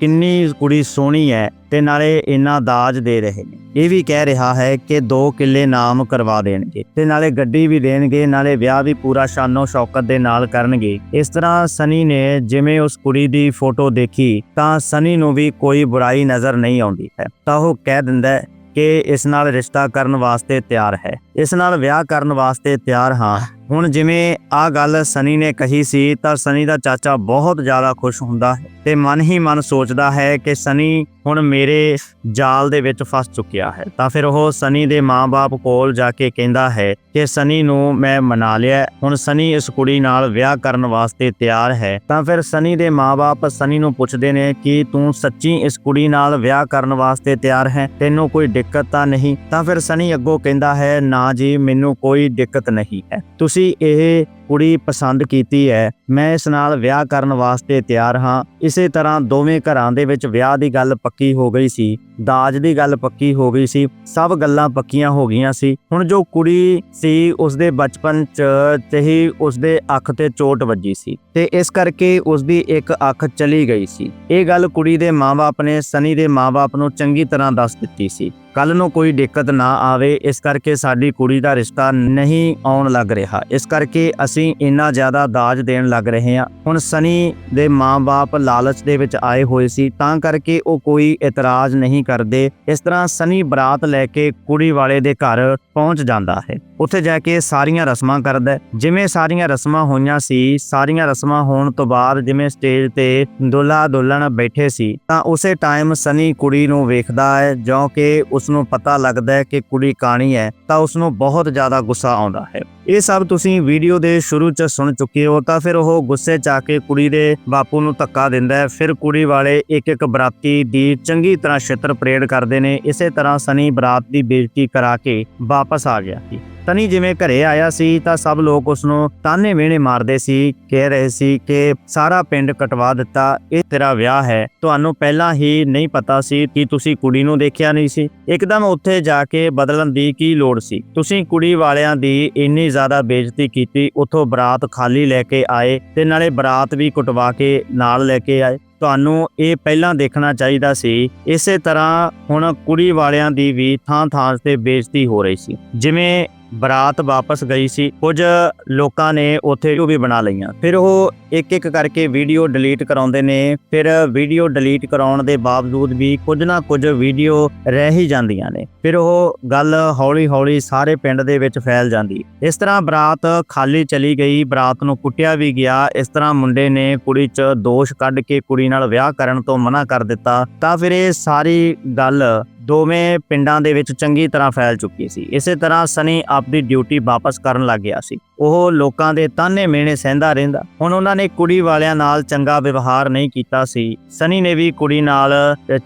[SPEAKER 1] ਕਿੰਨੀ ਕੁੜੀ ਸੋਹਣੀ ਹੈ ਤੇ ਨਾਲੇ ਇੰਨਾ ਦਾਜ ਦੇ ਰਹੇ ਨੇ। ਇਹ ਵੀ ਕਹਿ ਰਿਹਾ ਹੈ ਕਿ 2 ਕਿੱਲੇ ਨਾਮ ਕਰਵਾ ਦੇਣਗੇ ਤੇ ਨਾਲੇ ਗੱਡੀ ਵੀ ਦੇਣਗੇ, ਨਾਲੇ ਵਿਆਹ ਵੀ ਪੂਰਾ ਸ਼ਾਨੋ ਸ਼ੌਕਤ ਦੇ ਨਾਲ ਕਰਨਗੇ। ਇਸ ਤਰ੍ਹਾਂ ਸਨੀ ਨੇ ਜਿਵੇਂ ਉਸ ਕੁੜੀ ਦੀ ਫੋਟੋ ਦੇਖੀ, ਤਾਂ ਸਨੀ ਨੂੰ ਵੀ ਕੋਈ ਬੁਰਾਈ ਨਜ਼ਰ ਨਹੀਂ ਆਉਂਦੀ ਹੈ। ਤਾਂ ਉਹ ਕਹਿ ਦਿੰਦਾ ਕਿ ਇਸ ਨਾਲ ਰਿਸ਼ਤਾ ਕਰਨ ਵਾਸਤੇ ਤਿਆਰ ਹੈ। ਇਸ ਨਾਲ ਵਿਆਹ ਕਰਨ ਵਾਸਤੇ ਤਿਆਰ ਹਾਂ। ਹੁਣ ਜਿਵੇਂ ਆ ਗੱਲ ਸਨੀ ਨੇ ਕਹੀ ਸੀ, ਤਾਂ ਸਨੀ ਦਾ ਚਾਚਾ ਬਹੁਤ ਜ਼ਿਆਦਾ ਖੁਸ਼ ਹੁੰਦਾ ਹੈ ਤੇ ਮਨ ਹੀ ਮਨ ਸੋਚਦਾ ਹੈ ਕਿ ਸਨੀ ਹੁਣ ਮੇਰੇ ਜਾਲ ਦੇ ਵਿੱਚ ਫਸ ਚੁੱਕਿਆ ਹੈ। ਤਾਂ ਫਿਰ ਉਹ ਸਨੀ ਦੇ ਮਾਪੇ ਕੋਲ ਜਾ ਕੇ ਕਹਿੰਦਾ ਹੈ ਕਿ ਸਨੀ ਨੂੰ ਮੈਂ ਮਨਾ ਲਿਆ ਹੁਣ ਸਨੀ ਇਸ ਕੁੜੀ ਨਾਲ ਵਿਆਹ ਕਰਨ ਵਾਸਤੇ ਤਿਆਰ ਹੈ। ਤਾਂ ਫਿਰ ਸਨੀ ਦੇ ਮਾਪੇ ਸਨੀ ਨੂੰ ਪੁੱਛਦੇ ਨੇ ਕਿ ਤੂੰ ਸੱਚੀ ਇਸ ਕੁੜੀ ਨਾਲ ਵਿਆਹ ਕਰਨ ਵਾਸਤੇ ਤਿਆਰ ਹੈ? ਤੈਨੂੰ ਕੋਈ ਦਿੱਕਤ ਤਾਂ ਨਹੀਂ? ਤਾਂ ਫਿਰ ਸਨੀ ਅੱਗੋਂ ਕਹਿੰਦਾ ਹੈ, ਨਾ ਜੀ, ਮੈਨੂੰ ਕੋਈ ਦਿੱਕਤ ਨਹੀਂ ਹੈ। ਤੁਸੀਂ ਇਹ ਕੁੜੀ ਪਸੰਦ ਕੀਤੀ ਹੈ। ਮੈਂ ਇਸ ਨਾਲ ਵਿਆਹ ਕਰਨ ਵਾਸਤੇ ਤਿਆਰ ਹਾਂ। ਇਸੇ ਤਰ੍ਹਾਂ ਦੋਵੇਂ ਘਰਾਂ ਦੇ ਵਿੱਚ ਵਿਆਹ ਦੀ ਗੱਲ ਪੱਕੀ ਹੋ ਗਈ ਸੀ। ਦਾਜ ਦੀ ਗੱਲ ਪੱਕੀ ਹੋ ਗਈ ਸੀ। ਸਭ ਗੱਲਾਂ ਪੱਕੀਆਂ ਹੋ ਗਈਆਂ ਸੀ। ਹੁਣ ਜੋ ਕੁੜੀ ਸੀ ਉਸ ਦੇ ਬਚਪਨ ਚ ਤੇ ਹੀ ਉਸ ਦੇ ਅੱਖ ਤੇ ਚੋਟ ਵੱਜੀ ਸੀ ਤੇ ਇਸ ਕਰਕੇ ਉਸ ਦੀ ਇੱਕ ਅੱਖ ਚਲੀ ਗਈ ਸੀ। ਇਹ ਗੱਲ ਕੁੜੀ ਦੇ ਮਾਪੇ ਨੇ ਸਨੀ ਦੇ ਮਾਪੇ ਨੂੰ ਚੰਗੀ ਤਰ੍ਹਾਂ ਦੱਸ ਦਿੱਤੀ ਸੀ। ਕੱਲ ਨੂੰ ਕੋਈ ਦਿੱਕਤ ਨਾ ਆਵੇ, ਇਸ ਕਰਕੇ ਸਾਡੀ ਕੁੜੀ ਦਾ ਰਿਸ਼ਤਾ ਨਹੀਂ ਆਉਣ ਲੱਗ ਰਿਹਾ। ਇਸ ਕਰਕੇ ਅਸੀਂ ਇੰਨਾ ਜ਼ਿਆਦਾ ਦਾਜ ਦੇਣ ਲੱਗ ਰਹੇ ਹਾਂ। ਹੁਣ ਸਨੀ ਦੇ ਮਾਪੇ ਲਾਲਚ ਦੇ ਵਿੱਚ ਆਏ ਹੋਏ ਸੀ, ਤਾਂ ਕਰਕੇ ਉਹ ਕੋਈ ਇਤਰਾਜ਼ ਨਹੀਂ ਕਰਦੇ। ਇਸ ਤਰ੍ਹਾਂ ਸਨੀ ਬਰਾਤ ਲੈ ਕੇ ਕੁੜੀ ਵਾਲੇ ਦੇ ਘਰ ਪਹੁੰਚ ਜਾਂਦਾ ਹੈ। ਉੱਥੇ ਜਾ ਕੇ ਸਾਰੀਆਂ ਰਸਮਾਂ ਕਰਦਾ ਜਿਵੇਂ ਸਾਰੀਆਂ ਰਸਮਾਂ ਹੋਈਆਂ ਸੀ, ਸਾਰੀਆਂ ਰਸਮਾਂ ਹੋਣ ਤੋਂ ਬਾਅਦ ਜਿਵੇਂ ਸਟੇਜ ਤੇ ਦੁल्हा ਦੁਲਹਨ ਬੈਠੇ ਸੀ, ਤਾਂ ਉਸੇ ਟਾਈਮ ਸਨੀ ਕੁੜੀ ਨੂੰ ਵੇਖਦਾ ਹੈ ਜੋ ਕਿ ਉਸ ਨੂੰ ਪਤਾ ਲੱਗਦਾ ਹੈ ਕਿ ਕੁੜੀ ਕਾਣੀ ਹੈ, ਤਾਂ ਉਸ ਨੂੰ ਬਹੁਤ ਜ਼ਿਆਦਾ ਗੁੱਸਾ ਆਉਂਦਾ ਹੈ। ਇਹ ਸਭ ਤੁਸੀਂ ਵੀਡੀਓ ਦੇ ਸ਼ੁਰੂ 'ਚ ਸੁਣ ਚੁੱਕੇ ਹੋ, ਤਾਂ ਫਿਰ ਉਹ ਗੁੱਸੇ 'ਚ ਆ ਕੇ ਕੁੜੀ ਦੇ ਬਾਪੂ ਨੂੰ ਧੱਕਾ ਦਿੰਦਾ ਹੈ। ਫਿਰ ਕੁੜੀ ਵਾਲੇ ਇੱਕ ਇੱਕ ਬਰਾਤੀ ਦੀ ਚੰਗੀ ਤਰ੍ਹਾਂ ਛਿੱਤਰ ਪਰੇਡ ਕਰਦੇ ਨੇ, ਇਸੇ ਤਰ੍ਹਾਂ ਸਨੀ ਬਰਾਤ ਦੀ ਬੇਇੱਜ਼ਤੀ ਕਰਾ ਕੇ ਵਾਪਸ ਆ ਗਿਆ ਸੀ। ਤਨੀ ਜਿਵੇਂ ਘਰੇ ਆਇਆ ਸੀ ਤਾਂ ਸਭ ਲੋਕ ਉਸ ਨੂੰ ਤਾਨੇ ਮਿਹਣੇ ਮਾਰਦੇ ਸੀ, ਕਹਿ ਰਹੇ ਸੀ ਕਿ ਸਾਰਾ ਪਿੰਡ ਕਟਵਾ ਦਿੱਤਾ, ਇਹ ਤੇਰਾ ਵਿਆਹ ਹੈ। ਤੁਹਾਨੂੰ ਪਹਿਲਾਂ ਹੀ ਨਹੀਂ ਪਤਾ ਸੀ ਕਿ ਤੁਸੀਂ ਕੁੜੀ ਨੂੰ ਦੇਖਿਆ ਨਹੀਂ ਸੀ। ਇੱਕਦਮ ਉੱਥੇ ਜਾ ਕੇ ਬਦਲਣ ਦੀ ਕੀ ਲੋੜ ਸੀ? ਤੁਸੀਂ ਕੁੜੀ ਵਾਲਿਆਂ ਦੀ ਇੰਨੀ ਜ਼ਿਆਦਾ ਬੇਇੱਜ਼ਤੀ ਕੀਤੀ, ਉੱਥੋਂ ਬਰਾਤ ਖਾਲੀ ਲੈ ਕੇ ਆਏ ਤੇ ਨਾਲੇ ਬਰਾਤ ਵੀ ਕੁਟਵਾ ਕੇ ਨਾਲ ਲੈ ਕੇ ਆਏ। ਤੁਹਾਨੂੰ ਇਹ ਪਹਿਲਾਂ ਦੇਖਣਾ ਚਾਹੀਦਾ ਸੀ। ਇਸੇ ਤਰ੍ਹਾਂ ਹੁਣ ਕੁੜੀ ਵਾਲਿਆਂ ਦੀ ਵੀ ਥਾਂ ਥਾਂ ਤੇ ਬੇਇੱਜ਼ਤੀ ਹੋ ਰਹੀ ਸੀ। ਜਿਵੇਂ ਬਰਾਤ ਵਾਪਸ ਗਈ ਸੀ। ਕੁਝ ਲੋਕਾਂ ਨੇ ਉੱਥੇ ਉਹ ਵੀ ਬਣਾ ਲਈਆਂ। ਫਿਰ ਉਹ ਇੱਕ ਇੱਕ ਕਰਕੇ ਵੀਡੀਓ ਡਿਲੀਟ ਕਰਾਉਂਦੇ ਨੇ। ਫਿਰ ਵੀਡੀਓ ਡਿਲੀਟ ਕਰਾਉਣ ਦੇ ਬਾਵਜੂਦ ਵੀ ਕੁਝ ਨਾ ਕੁਝ ਵੀਡੀਓ ਰਹਿ ਹੀ ਜਾਂਦੀਆਂ ਨੇ। ਫਿਰ ਉਹ ਗੱਲ ਹੌਲੀ ਹੌਲੀ ਸਾਰੇ ਪਿੰਡ ਦੇ ਵਿੱਚ ਫੈਲ ਜਾਂਦੀ। ਇਸ ਤਰ੍ਹਾਂ ਬਰਾਤ ਖਾਲੀ ਚਲੀ ਗਈ। ਬਰਾਤ ਨੂੰ ਕੁੱਟਿਆ ਵੀ ਗਿਆ। ਇਸ ਤਰ੍ਹਾਂ ਮੁੰਡੇ ਨੇ ਕੁੜੀ 'ਚ ਦੋਸ਼ ਕੱਢ ਕੇ ਕੁੜੀ ਨਾਲ ਵਿਆਹ ਕਰਨ ਤੋਂ ਮਨਾ ਕਰ ਦਿੱਤਾ। ਤਾਂ ਫਿਰ ਇਹ ਸਾਰੀ ਗੱਲ ਦੋਵੇਂ ਪਿੰਡਾਂ ਦੇ ਵਿੱਚ ਚੰਗੀ ਤਰ੍ਹਾਂ ਫੈਲ ਚੁੱਕੀ ਸੀ। ਇਸੇ ਤਰ੍ਹਾਂ ਸਨੀ ਆਪਣੀ ਡਿਊਟੀ ਵਾਪਸ ਕਰਨ ਲੱਗ ਗਿਆ ਸੀ। ਉਹ ਲੋਕਾਂ ਦੇ ਤਾਨੇ ਮੇਣੇ ਸਹਿੰਦਾ ਰਹਿੰਦਾ। ਹੁਣ ਉਹਨਾਂ ਨੇ ਕੁੜੀ ਵਾਲਿਆਂ ਨਾਲ ਚੰਗਾ ਵਿਵਹਾਰ ਨਹੀਂ ਕੀਤਾ ਸੀ। ਸਨੀ ਨੇ ਵੀ ਕੁੜੀ ਨਾਲ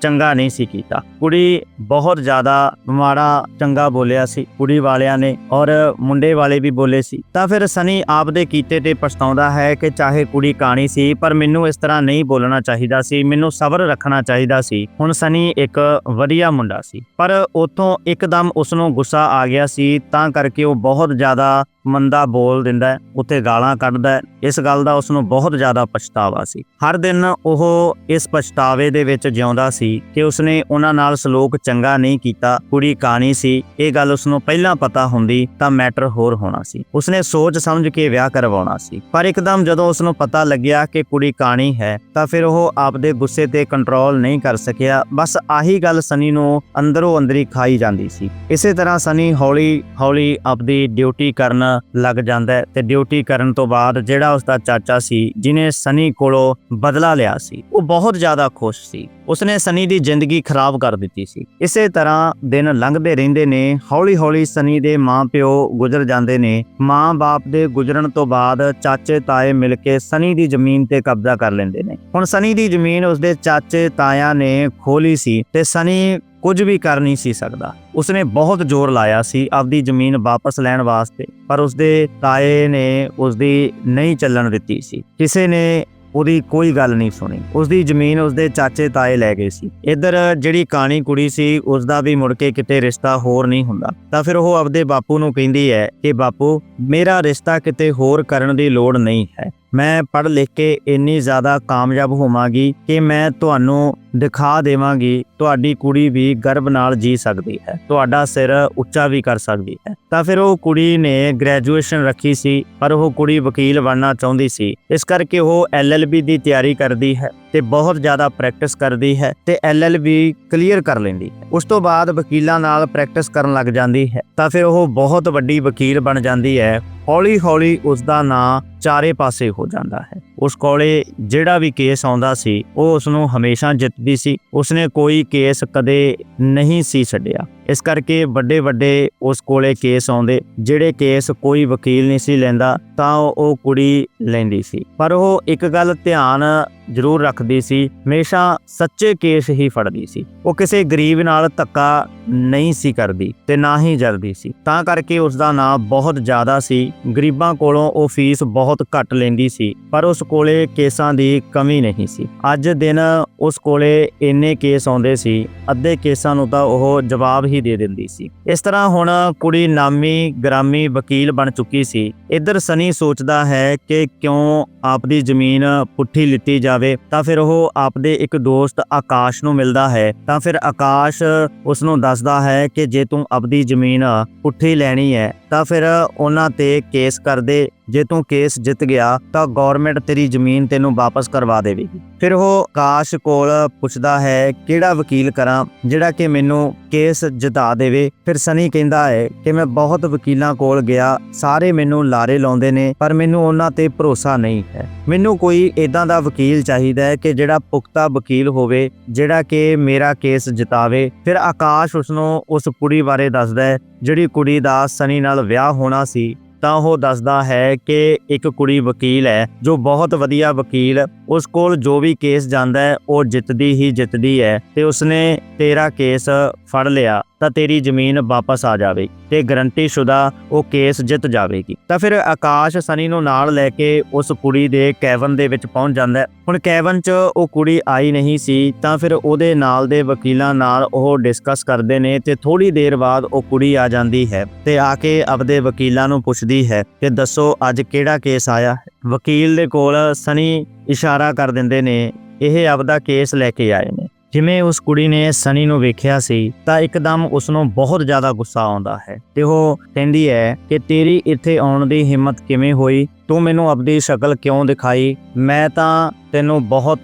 [SPEAKER 1] ਚੰਗਾ ਨਹੀਂ ਸੀ ਕੀਤਾ। ਕੁੜੀ ਬਹੁਤ ਜ਼ਿਆਦਾ ਮਾੜਾ, ਚੰਗਾ ਬੋਲਿਆ ਸੀ ਕੁੜੀ ਵਾਲਿਆਂ ਨੇ ਔਰ ਮੁੰਡੇ ਵਾਲੇ ਵੀ ਬੋਲੇ ਸੀ। ਤਾਂ ਫਿਰ ਸਨੀ ਆਪ ਦੇ ਕੀਤੇ ਤੇ ਪਛਤਾਉਂਦਾ ਹੈ ਕਿ ਚਾਹੇ ਕੁੜੀ ਕਾਣੀ ਸੀ, ਪਰ ਮੈਨੂੰ ਇਸ ਤਰ੍ਹਾਂ ਨਹੀਂ ਬੋਲਣਾ ਚਾਹੀਦਾ ਸੀ, ਮੈਨੂੰ ਸਬਰ ਰੱਖਣਾ ਚਾਹੀਦਾ ਸੀ। ਹੁਣ ਸਨੀ ਇੱਕ ਵਧੀਆ ਮੁੰਡਾ ਸੀ। ਪਰ ਉਥੋਂ ਇੱਕਦਮ ਉਸ ਨੂੰ ਗੁੱਸਾ ਆ ਗਿਆ ਸੀ, ਤਾਂ ਕਰਕੇ ਉਹ ਬਹੁਤ ਜ਼ਿਆਦਾ ਮੰਦਾ ਬੋਲ ਬੋਲ ਦਿੰਦਾ ਹੈ ਉੱਤੇ ਗਾਲਾਂ ਕੱਢਦਾ ਹੈ, ਇਸ ਗੱਲ ਦਾ ਉਸ ਨੂੰ ਬਹੁਤ ਜ਼ਿਆਦਾ ਪਛਤਾਵਾ ਸੀ। ਹਰ ਦਿਨ ਉਹ ਇਸ ਪਛਤਾਵੇ ਦੇ ਵਿੱਚ ਜਿਉਂਦਾ ਸੀ ਕਿ ਉਸਨੇ ਉਹਨਾਂ ਨਾਲ ਸਲੋਕ ਚੰਗਾ ਨਹੀਂ ਕੀਤਾ, ਕੁੜੀ ਕਾਣੀ ਸੀ, ਇਹ ਗੱਲ ਉਸ ਨੂੰ ਪਹਿਲਾਂ ਪਤਾ ਹੁੰਦੀ ਤਾਂ ਮੈਟਰ ਹੋਰ ਹੋਣਾ ਸੀ। ਉਸਨੇ ਸੋਚ ਸਮਝ ਕੇ ਵਿਆਹ ਕਰਵਾਉਣਾ ਸੀ। ਪਰ ਇੱਕਦਮ ਜਦੋਂ ਉਸ ਨੂੰ ਪਤਾ ਲੱਗਿਆ ਕਿ ਕੁੜੀ ਕਾਣੀ ਹੈ, ਤਾਂ ਫਿਰ ਉਹ ਆਪਦੇ ਗੁੱਸੇ ਤੇ ਕੰਟਰੋਲ ਨਹੀਂ ਕਰ ਸਕਿਆ। ਬਸ ਆਹੀ ਗੱਲ ਸਨੀ ਨੂੰ ਅੰਦਰੋਂ ਅੰਦਰੀ ਖਾਈ ਜਾਂਦੀ ਸੀ। ਇਸੇ ਤਰ੍ਹਾਂ ਸਨੀ ਹੌਲੀ ਹੌਲੀ ਆਪਦੀ ਡਿਊਟੀ ਕਰਨ ਲੱਗ ਜਾਂਦਾ ਤੇ ਡਿਊਟੀ ਕਰਨ ਤੋਂ ਬਾਅਦ ਜਿਹੜਾ ਉਸ ਦਾ ਚਾਚਾ ਸੀ ਜਿਨੇ ਸਨੀ ਕੋਲੋਂ ਬਦਲਾ ਲਿਆ ਸੀ, ਉਹ ਬਹੁਤ ਜ਼ਿਆਦਾ ਖੁਸ਼ ਸੀ। ਉਸਨੇ ਸਨੀ ਦੀ ਜ਼ਿੰਦਗੀ ਖਰਾਬ ਕਰ ਦਿੱਤੀ ਸੀ। ਇਸੇ ਤਰ੍ਹਾਂ ਦਿਨ ਲੰਘਦੇ ਰਹਿੰਦੇ ਨੇ ਹੌਲੀ ਹੌਲੀ ਸਨੀ ਦੇ ਮਾਂ-ਪਿਓ ਗੁਜ਼ਰ ਜਾਂਦੇ ਨੇ। ਮਾਂ-ਬਾਪ ਦੇ ਗੁਜ਼ਰਨ ਤੋਂ ਬਾਅਦ ਚਾਚੇ ਤਾਏ ਮਿਲ ਕੇ ਸਨੀ ਦੀ ਜ਼ਮੀਨ ਤੇ ਕਬਜ਼ਾ ਕਰ ਲੈਂਦੇ ਨੇ। ਹੁਣ ਸਨੀ ਦੀ ਜ਼ਮੀਨ ਉਸਦੇ ਚਾਚੇ ਤਾਇਆ ਨੇ ਖੋਲੀ ਸੀ ਤੇ ਸਨੀ ਕੁਝ ਵੀ ਕਰ ਨਹੀਂ ਸੀ ਸਕਦਾ। ਉਸਨੇ ਬਹੁਤ ਜ਼ੋਰ ਲਾਇਆ ਸੀ ਆਪਦੀ ਜ਼ਮੀਨ ਵਾਪਸ ਲੈਣ ਵਾਸਤੇ, ਪਰ ਉਸਦੇ ਤਾਏ ਨੇ ਉਸਦੀ ਨਹੀਂ ਚੱਲਣ ਦਿੱਤੀ ਸੀ। ਕਿਸੇ ਨੇ ਉਹਦੀ ਕੋਈ ਗੱਲ ਨਹੀਂ ਸੁਣੀ। ਉਸਦੀ ਜ਼ਮੀਨ ਉਸਦੇ ਚਾਚੇ ਤਾਏ ਲੈ ਗਏ ਸੀ। ਇੱਧਰ ਜਿਹੜੀ ਕਾਣੀ ਕੁੜੀ ਸੀ, ਉਸਦਾ ਵੀ ਮੁੜ ਕੇ ਕਿਤੇ ਰਿਸ਼ਤਾ ਹੋਰ ਨਹੀਂ ਹੁੰਦਾ। ਤਾਂ ਫਿਰ ਉਹ ਆਪਦੇ ਬਾਪੂ ਨੂੰ ਕਹਿੰਦੀ ਹੈ ਕਿ, ਬਾਪੂ, ਮੇਰਾ ਰਿਸ਼ਤਾ ਕਿਤੇ ਹੋਰ ਕਰਨ ਦੀ ਲੋੜ ਨਹੀਂ ਹੈ। ਮੈਂ ਪੜ੍ਹ ਲਿਖ ਕੇ ਇੰਨੀ ਜ਼ਿਆਦਾ ਕਾਮਯਾਬ ਹੋਵਾਂਗੀ ਕਿ ਮੈਂ ਤੁਹਾਨੂੰ ਦਿਖਾ ਦੇਵਾਂਗੀ, ਤੁਹਾਡੀ ਕੁੜੀ ਵੀ ਗਰਭ ਨਾਲ ਜੀ ਸਕਦੀ ਹੈ, ਤੁਹਾਡਾ ਸਿਰ ਉੱਚਾ ਵੀ ਕਰ ਸਕਦੀ ਹੈ। ਤਾਂ ਫਿਰ ਉਹ ਕੁੜੀ ਨੇ ਗ੍ਰੈਜੂਏਸ਼ਨ ਰੱਖੀ ਸੀ, ਪਰ ਉਹ ਕੁੜੀ ਵਕੀਲ ਬਣਨਾ ਚਾਹੁੰਦੀ ਸੀ। ਇਸ ਕਰਕੇ ਉਹ ਐਲਐਲਬੀ ਦੀ ਤਿਆਰੀ ਕਰਦੀ ਹੈ ਤੇ ਬਹੁਤ ਜ਼ਿਆਦਾ ਪ੍ਰੈਕਟਿਸ ਕਰਦੀ ਹੈ ਤੇ ਐਲਐਲਬੀ ਕਲੀਅਰ ਕਰ ਲੈਂਦੀ ਹੈ। ਉਸ ਤੋਂ ਬਾਅਦ ਵਕੀਲਾਂ ਨਾਲ ਪ੍ਰੈਕਟਿਸ ਕਰਨ ਲੱਗ ਜਾਂਦੀ ਹੈ। ਤਾਂ ਫਿਰ ਉਹ ਬਹੁਤ ਵੱਡੀ ਵਕੀਲ ਬਣ ਜਾਂਦੀ ਹੈ। ਹੌਲੀ ਹੌਲੀ ਉਸ ਦਾ ਨਾਂ ਚਾਰੇ ਪਾਸੇ ਹੋ ਜਾਂਦਾ ਹੈ। ਉਸ ਕੋਲੇ ਜਿਹੜਾ ਵੀ ਕੇਸ ਆਉਂਦਾ ਸੀ, ਉਹ ਉਸ ਨੂੰ ਹਮੇਸ਼ਾ ਜਿੱਤਦੀ ਸੀ। ਉਸਨੇ ਕੋਈ ਕੇਸ ਕਦੇ ਨਹੀਂ ਸੀ ਛੱਡਿਆ। ਇਸ ਕਰਕੇ ਵੱਡੇ ਵੱਡੇ ਉਸ ਕੋਲੇ ਕੇਸ ਆਉਂਦੇ, ਜਿਹੜੇ ਕੇਸ ਕੋਈ ਵਕੀਲ ਨਹੀਂ ਸੀ ਲੈਂਦਾ, ਤਾਂ ਉਹ ਕੁੜੀ ਲੈਂਦੀ ਸੀ। ਪਰ ਉਹ ਇੱਕ ਗੱਲ ਧਿਆਨ ਜ਼ਰੂਰ ਰੱਖਦੀ ਸੀ, ਹਮੇਸ਼ਾ ਸੱਚੇ ਕੇਸ ਹੀ ਫੜਦੀ ਸੀ। ਉਹ ਕਿਸੇ ਗਰੀਬ ਨਾਲ ਧੱਕਾ ਨਹੀਂ ਸੀ ਕਰਦੀ ਤੇ ਨਾ ਹੀ ਜਲਦੀ ਸੀ। ਤਾਂ ਕਰਕੇ ਉਸ ਦਾ ਨਾਮ ਬਹੁਤ ਜ਼ਿਆਦਾ ਸੀ। ਗਰੀਬਾਂ ਕੋਲੋਂ ਉਹ ਫੀਸ ਬਹੁਤ ਘੱਟ ਲੈਂਦੀ ਸੀ, ਪਰ ਉਸ ਕੋਲੇ ਕੇਸਾਂ ਦੀ ਕਮੀ ਨਹੀਂ ਸੀ। ਅੱਜ ਦਿਨ ਉਸ ਕੋਲੇ ਇੰਨੇ ਕੇਸ ਆਉਂਦੇ ਸੀ, ਅੱਧੇ ਕੇਸਾਂ ਨੂੰ ਤਾਂ ਉਹ ਜਵਾਬ ਹੀ ਦੇ ਦਿੰਦੀ ਸੀ। ਇਸ ਤਰ੍ਹਾਂ ਹੁਣ ਕੁੜੀ ਨਾਮੀ, ਗ੍ਰਾਮੀ ਵਕੀਲ ਬਣ ਚੁੱਕੀ ਸੀ। ਇੱਧਰ ਸਨੀ ਸੋਚਦਾ ਹੈ ਕਿ ਕਿਉਂ ਆਪਦੀ ਜ਼ਮੀਨ ਪੁੱਠੀ ਲਿੱਤੀ ਜਾਵੇ, ਤਾਂ ਫਿਰ ਉਹ ਆਪਦੇ ਇੱਕ ਦੋਸਤ ਆਕਾਸ਼ ਨੂੰ ਮਿਲਦਾ ਹੈ। ਤਾਂ ਫਿਰ ਆਕਾਸ਼ ਉਸ ਨੂੰ ਦੱਸਦਾ ਹੈ ਕਿ ਜੇ ਤੂੰ ਆਪਦੀ ਜ਼ਮੀਨ ਪੁੱਠੀ ਲੈਣੀ ਹੈ, ਤਾਂ ਫਿਰ ਉਹਨਾਂ ਤੇ ਕੇਸ ਕਰਦੇ ਜੇ ਤੂੰ ਕੇਸ ਜਿੱਤ ਗਿਆ ਤਾਂ ਗਵਰਨਮੈਂਟ ਤੇਰੀ ਜ਼ਮੀਨ ਤੈਨੂੰ ਵਾਪਸ ਕਰਵਾ ਦੇਵੇਗੀ। ਫਿਰ ਉਹ ਆਕਾਸ਼ ਕੋਲ ਪੁੱਛਦਾ ਹੈ, ਕਿਹੜਾ ਵਕੀਲ ਕਰਾਂ ਜਿਹੜਾ ਕਿ ਮੈਨੂੰ ਕੇਸ ਜਿਤਾ ਦੇਵੇ? ਫਿਰ ਸਨੀ ਕਹਿੰਦਾ ਹੈ ਕਿ ਮੈਂ ਬਹੁਤ ਵਕੀਲਾਂ ਕੋਲ ਗਿਆ, ਸਾਰੇ ਮੈਨੂੰ ਲਾਰੇ ਲਾਉਂਦੇ ਨੇ, ਪਰ ਮੈਨੂੰ ਉਹਨਾਂ ਤੇ ਭਰੋਸਾ ਨਹੀਂ ਹੈ। ਮੈਨੂੰ ਕੋਈ ਇਦਾਂ ਦਾ ਵਕੀਲ ਚਾਹੀਦਾ ਹੈ ਕਿ ਜਿਹੜਾ ਪੁਖਤਾ ਵਕੀਲ ਹੋਵੇ, ਜਿਹੜਾ ਕਿ ਮੇਰਾ ਕੇਸ ਜਿਤਾਵੇ। ਫਿਰ ਆਕਾਸ਼ ਉਸ ਨੂੰ ਉਸ ਕੁੜੀ ਬਾਰੇ ਦੱਸਦਾ ਹੈ, ਜਿਹੜੀ ਕੁੜੀ ਦਾ ਸਨੀ ਨਾਲ ਵਿਆਹ ਹੋਣਾ ਸੀ। ਤਾਂ ਉਹ ਦੱਸਦਾ ਹੈ ਕਿ ਇੱਕ ਕੁੜੀ ਵਕੀਲ ਹੈ ਜੋ ਬਹੁਤ ਵਧੀਆ ਵਕੀਲ ਉਸ ਕੋਲ ਜੋ ਵੀ ਕੇਸ ਜਾਂਦਾ ਹੈ, ਉਹ ਜਿੱਤਦੀ ਹੀ ਜਿੱਤਦੀ ਹੈ ਤੇ ਉਸਨੇ ਤੇਰਾ ਕੇਸ ਫੜ ਲਿਆ ਤਾਂ ਤੇਰੀ ਜ਼ਮੀਨ ਵਾਪਸ ਆ ਜਾਵੇ ਤੇ ਗਰੰਟੀ ਸ਼ੁਦਾ ਉਹ ਕੇਸ ਜਿੱਤ ਜਾਵੇਗੀ। ਤਾਂ ਫਿਰ ਆਕਾਸ਼ ਸਨੀ ਨੂੰ ਨਾਲ ਲੈ ਕੇ ਉਸ ਕੁੜੀ ਦੇ ਕੈਵਨ ਦੇ ਵਿੱਚ ਪਹੁੰਚ ਜਾਂਦਾ ਹੈ। ਹੁਣ ਕੈਵਨ 'ਚ ਉਹ ਕੁੜੀ ਆਈ ਨਹੀਂ ਸੀ ਤਾਂ ਫਿਰ ਉਹਦੇ ਨਾਲ ਦੇ ਵਕੀਲਾਂ ਨਾਲ ਉਹ ਡਿਸਕਸ ਕਰਦੇ ਨੇ ਤੇ ਥੋੜੀ ਦੇਰ ਬਾਅਦ ਉਹ ਕੁੜੀ ਆ ਜਾਂਦੀ ਹੈ ਤੇ ਆ ਕੇ ਆਪਦੇ ਵਕੀਲਾਂ ਨੂੰ ਪੁੱਛਦੀ ਹੈ ਕਿ ਦੱਸੋ ਅੱਜ ਕਿਹੜਾ ਕੇਸ ਆਇਆ? ਵਕੀਲ ਦੇ ਕੋਲ ਸਨੀ ਇਸ਼ਾਰਾ ਕਰ ਦਿੰਦੇ ਨੇ, ਇਹ ਆਪਦਾ ਕੇਸ ਲੈ ਕੇ ਆਏ ਨੇ। ਜਿਵੇਂ ਉਸ ਕੁੜੀ ਨੇ ਸਨੀ ਨੂੰ ਵੇਖਿਆ ਸੀ, ਤਾਂ ਇੱਕਦਮ ਉਸ ਨੂੰ ਬਹੁਤ ਜ਼ਿਆਦਾ ਗੁੱਸਾ ਆਉਂਦਾ ਹੈ। ਤੇ ਉਹ ਕਹਿੰਦੀ ਹੈ ਕਿ ਤੇਰੀ ਇੱਥੇ ਆਉਣ ਦੀ ਹਿੰਮਤ ਕਿਵੇਂ ਹੋਈ? ਤੂੰ ਮੈਨੂੰ ਆਪਣੀ ਸ਼ਕਲ ਕਿਉਂ ਦਿਖਾਈ? ਮੈਂ ਤਾਂ ਤੈਨੂੰ ਬਹੁਤ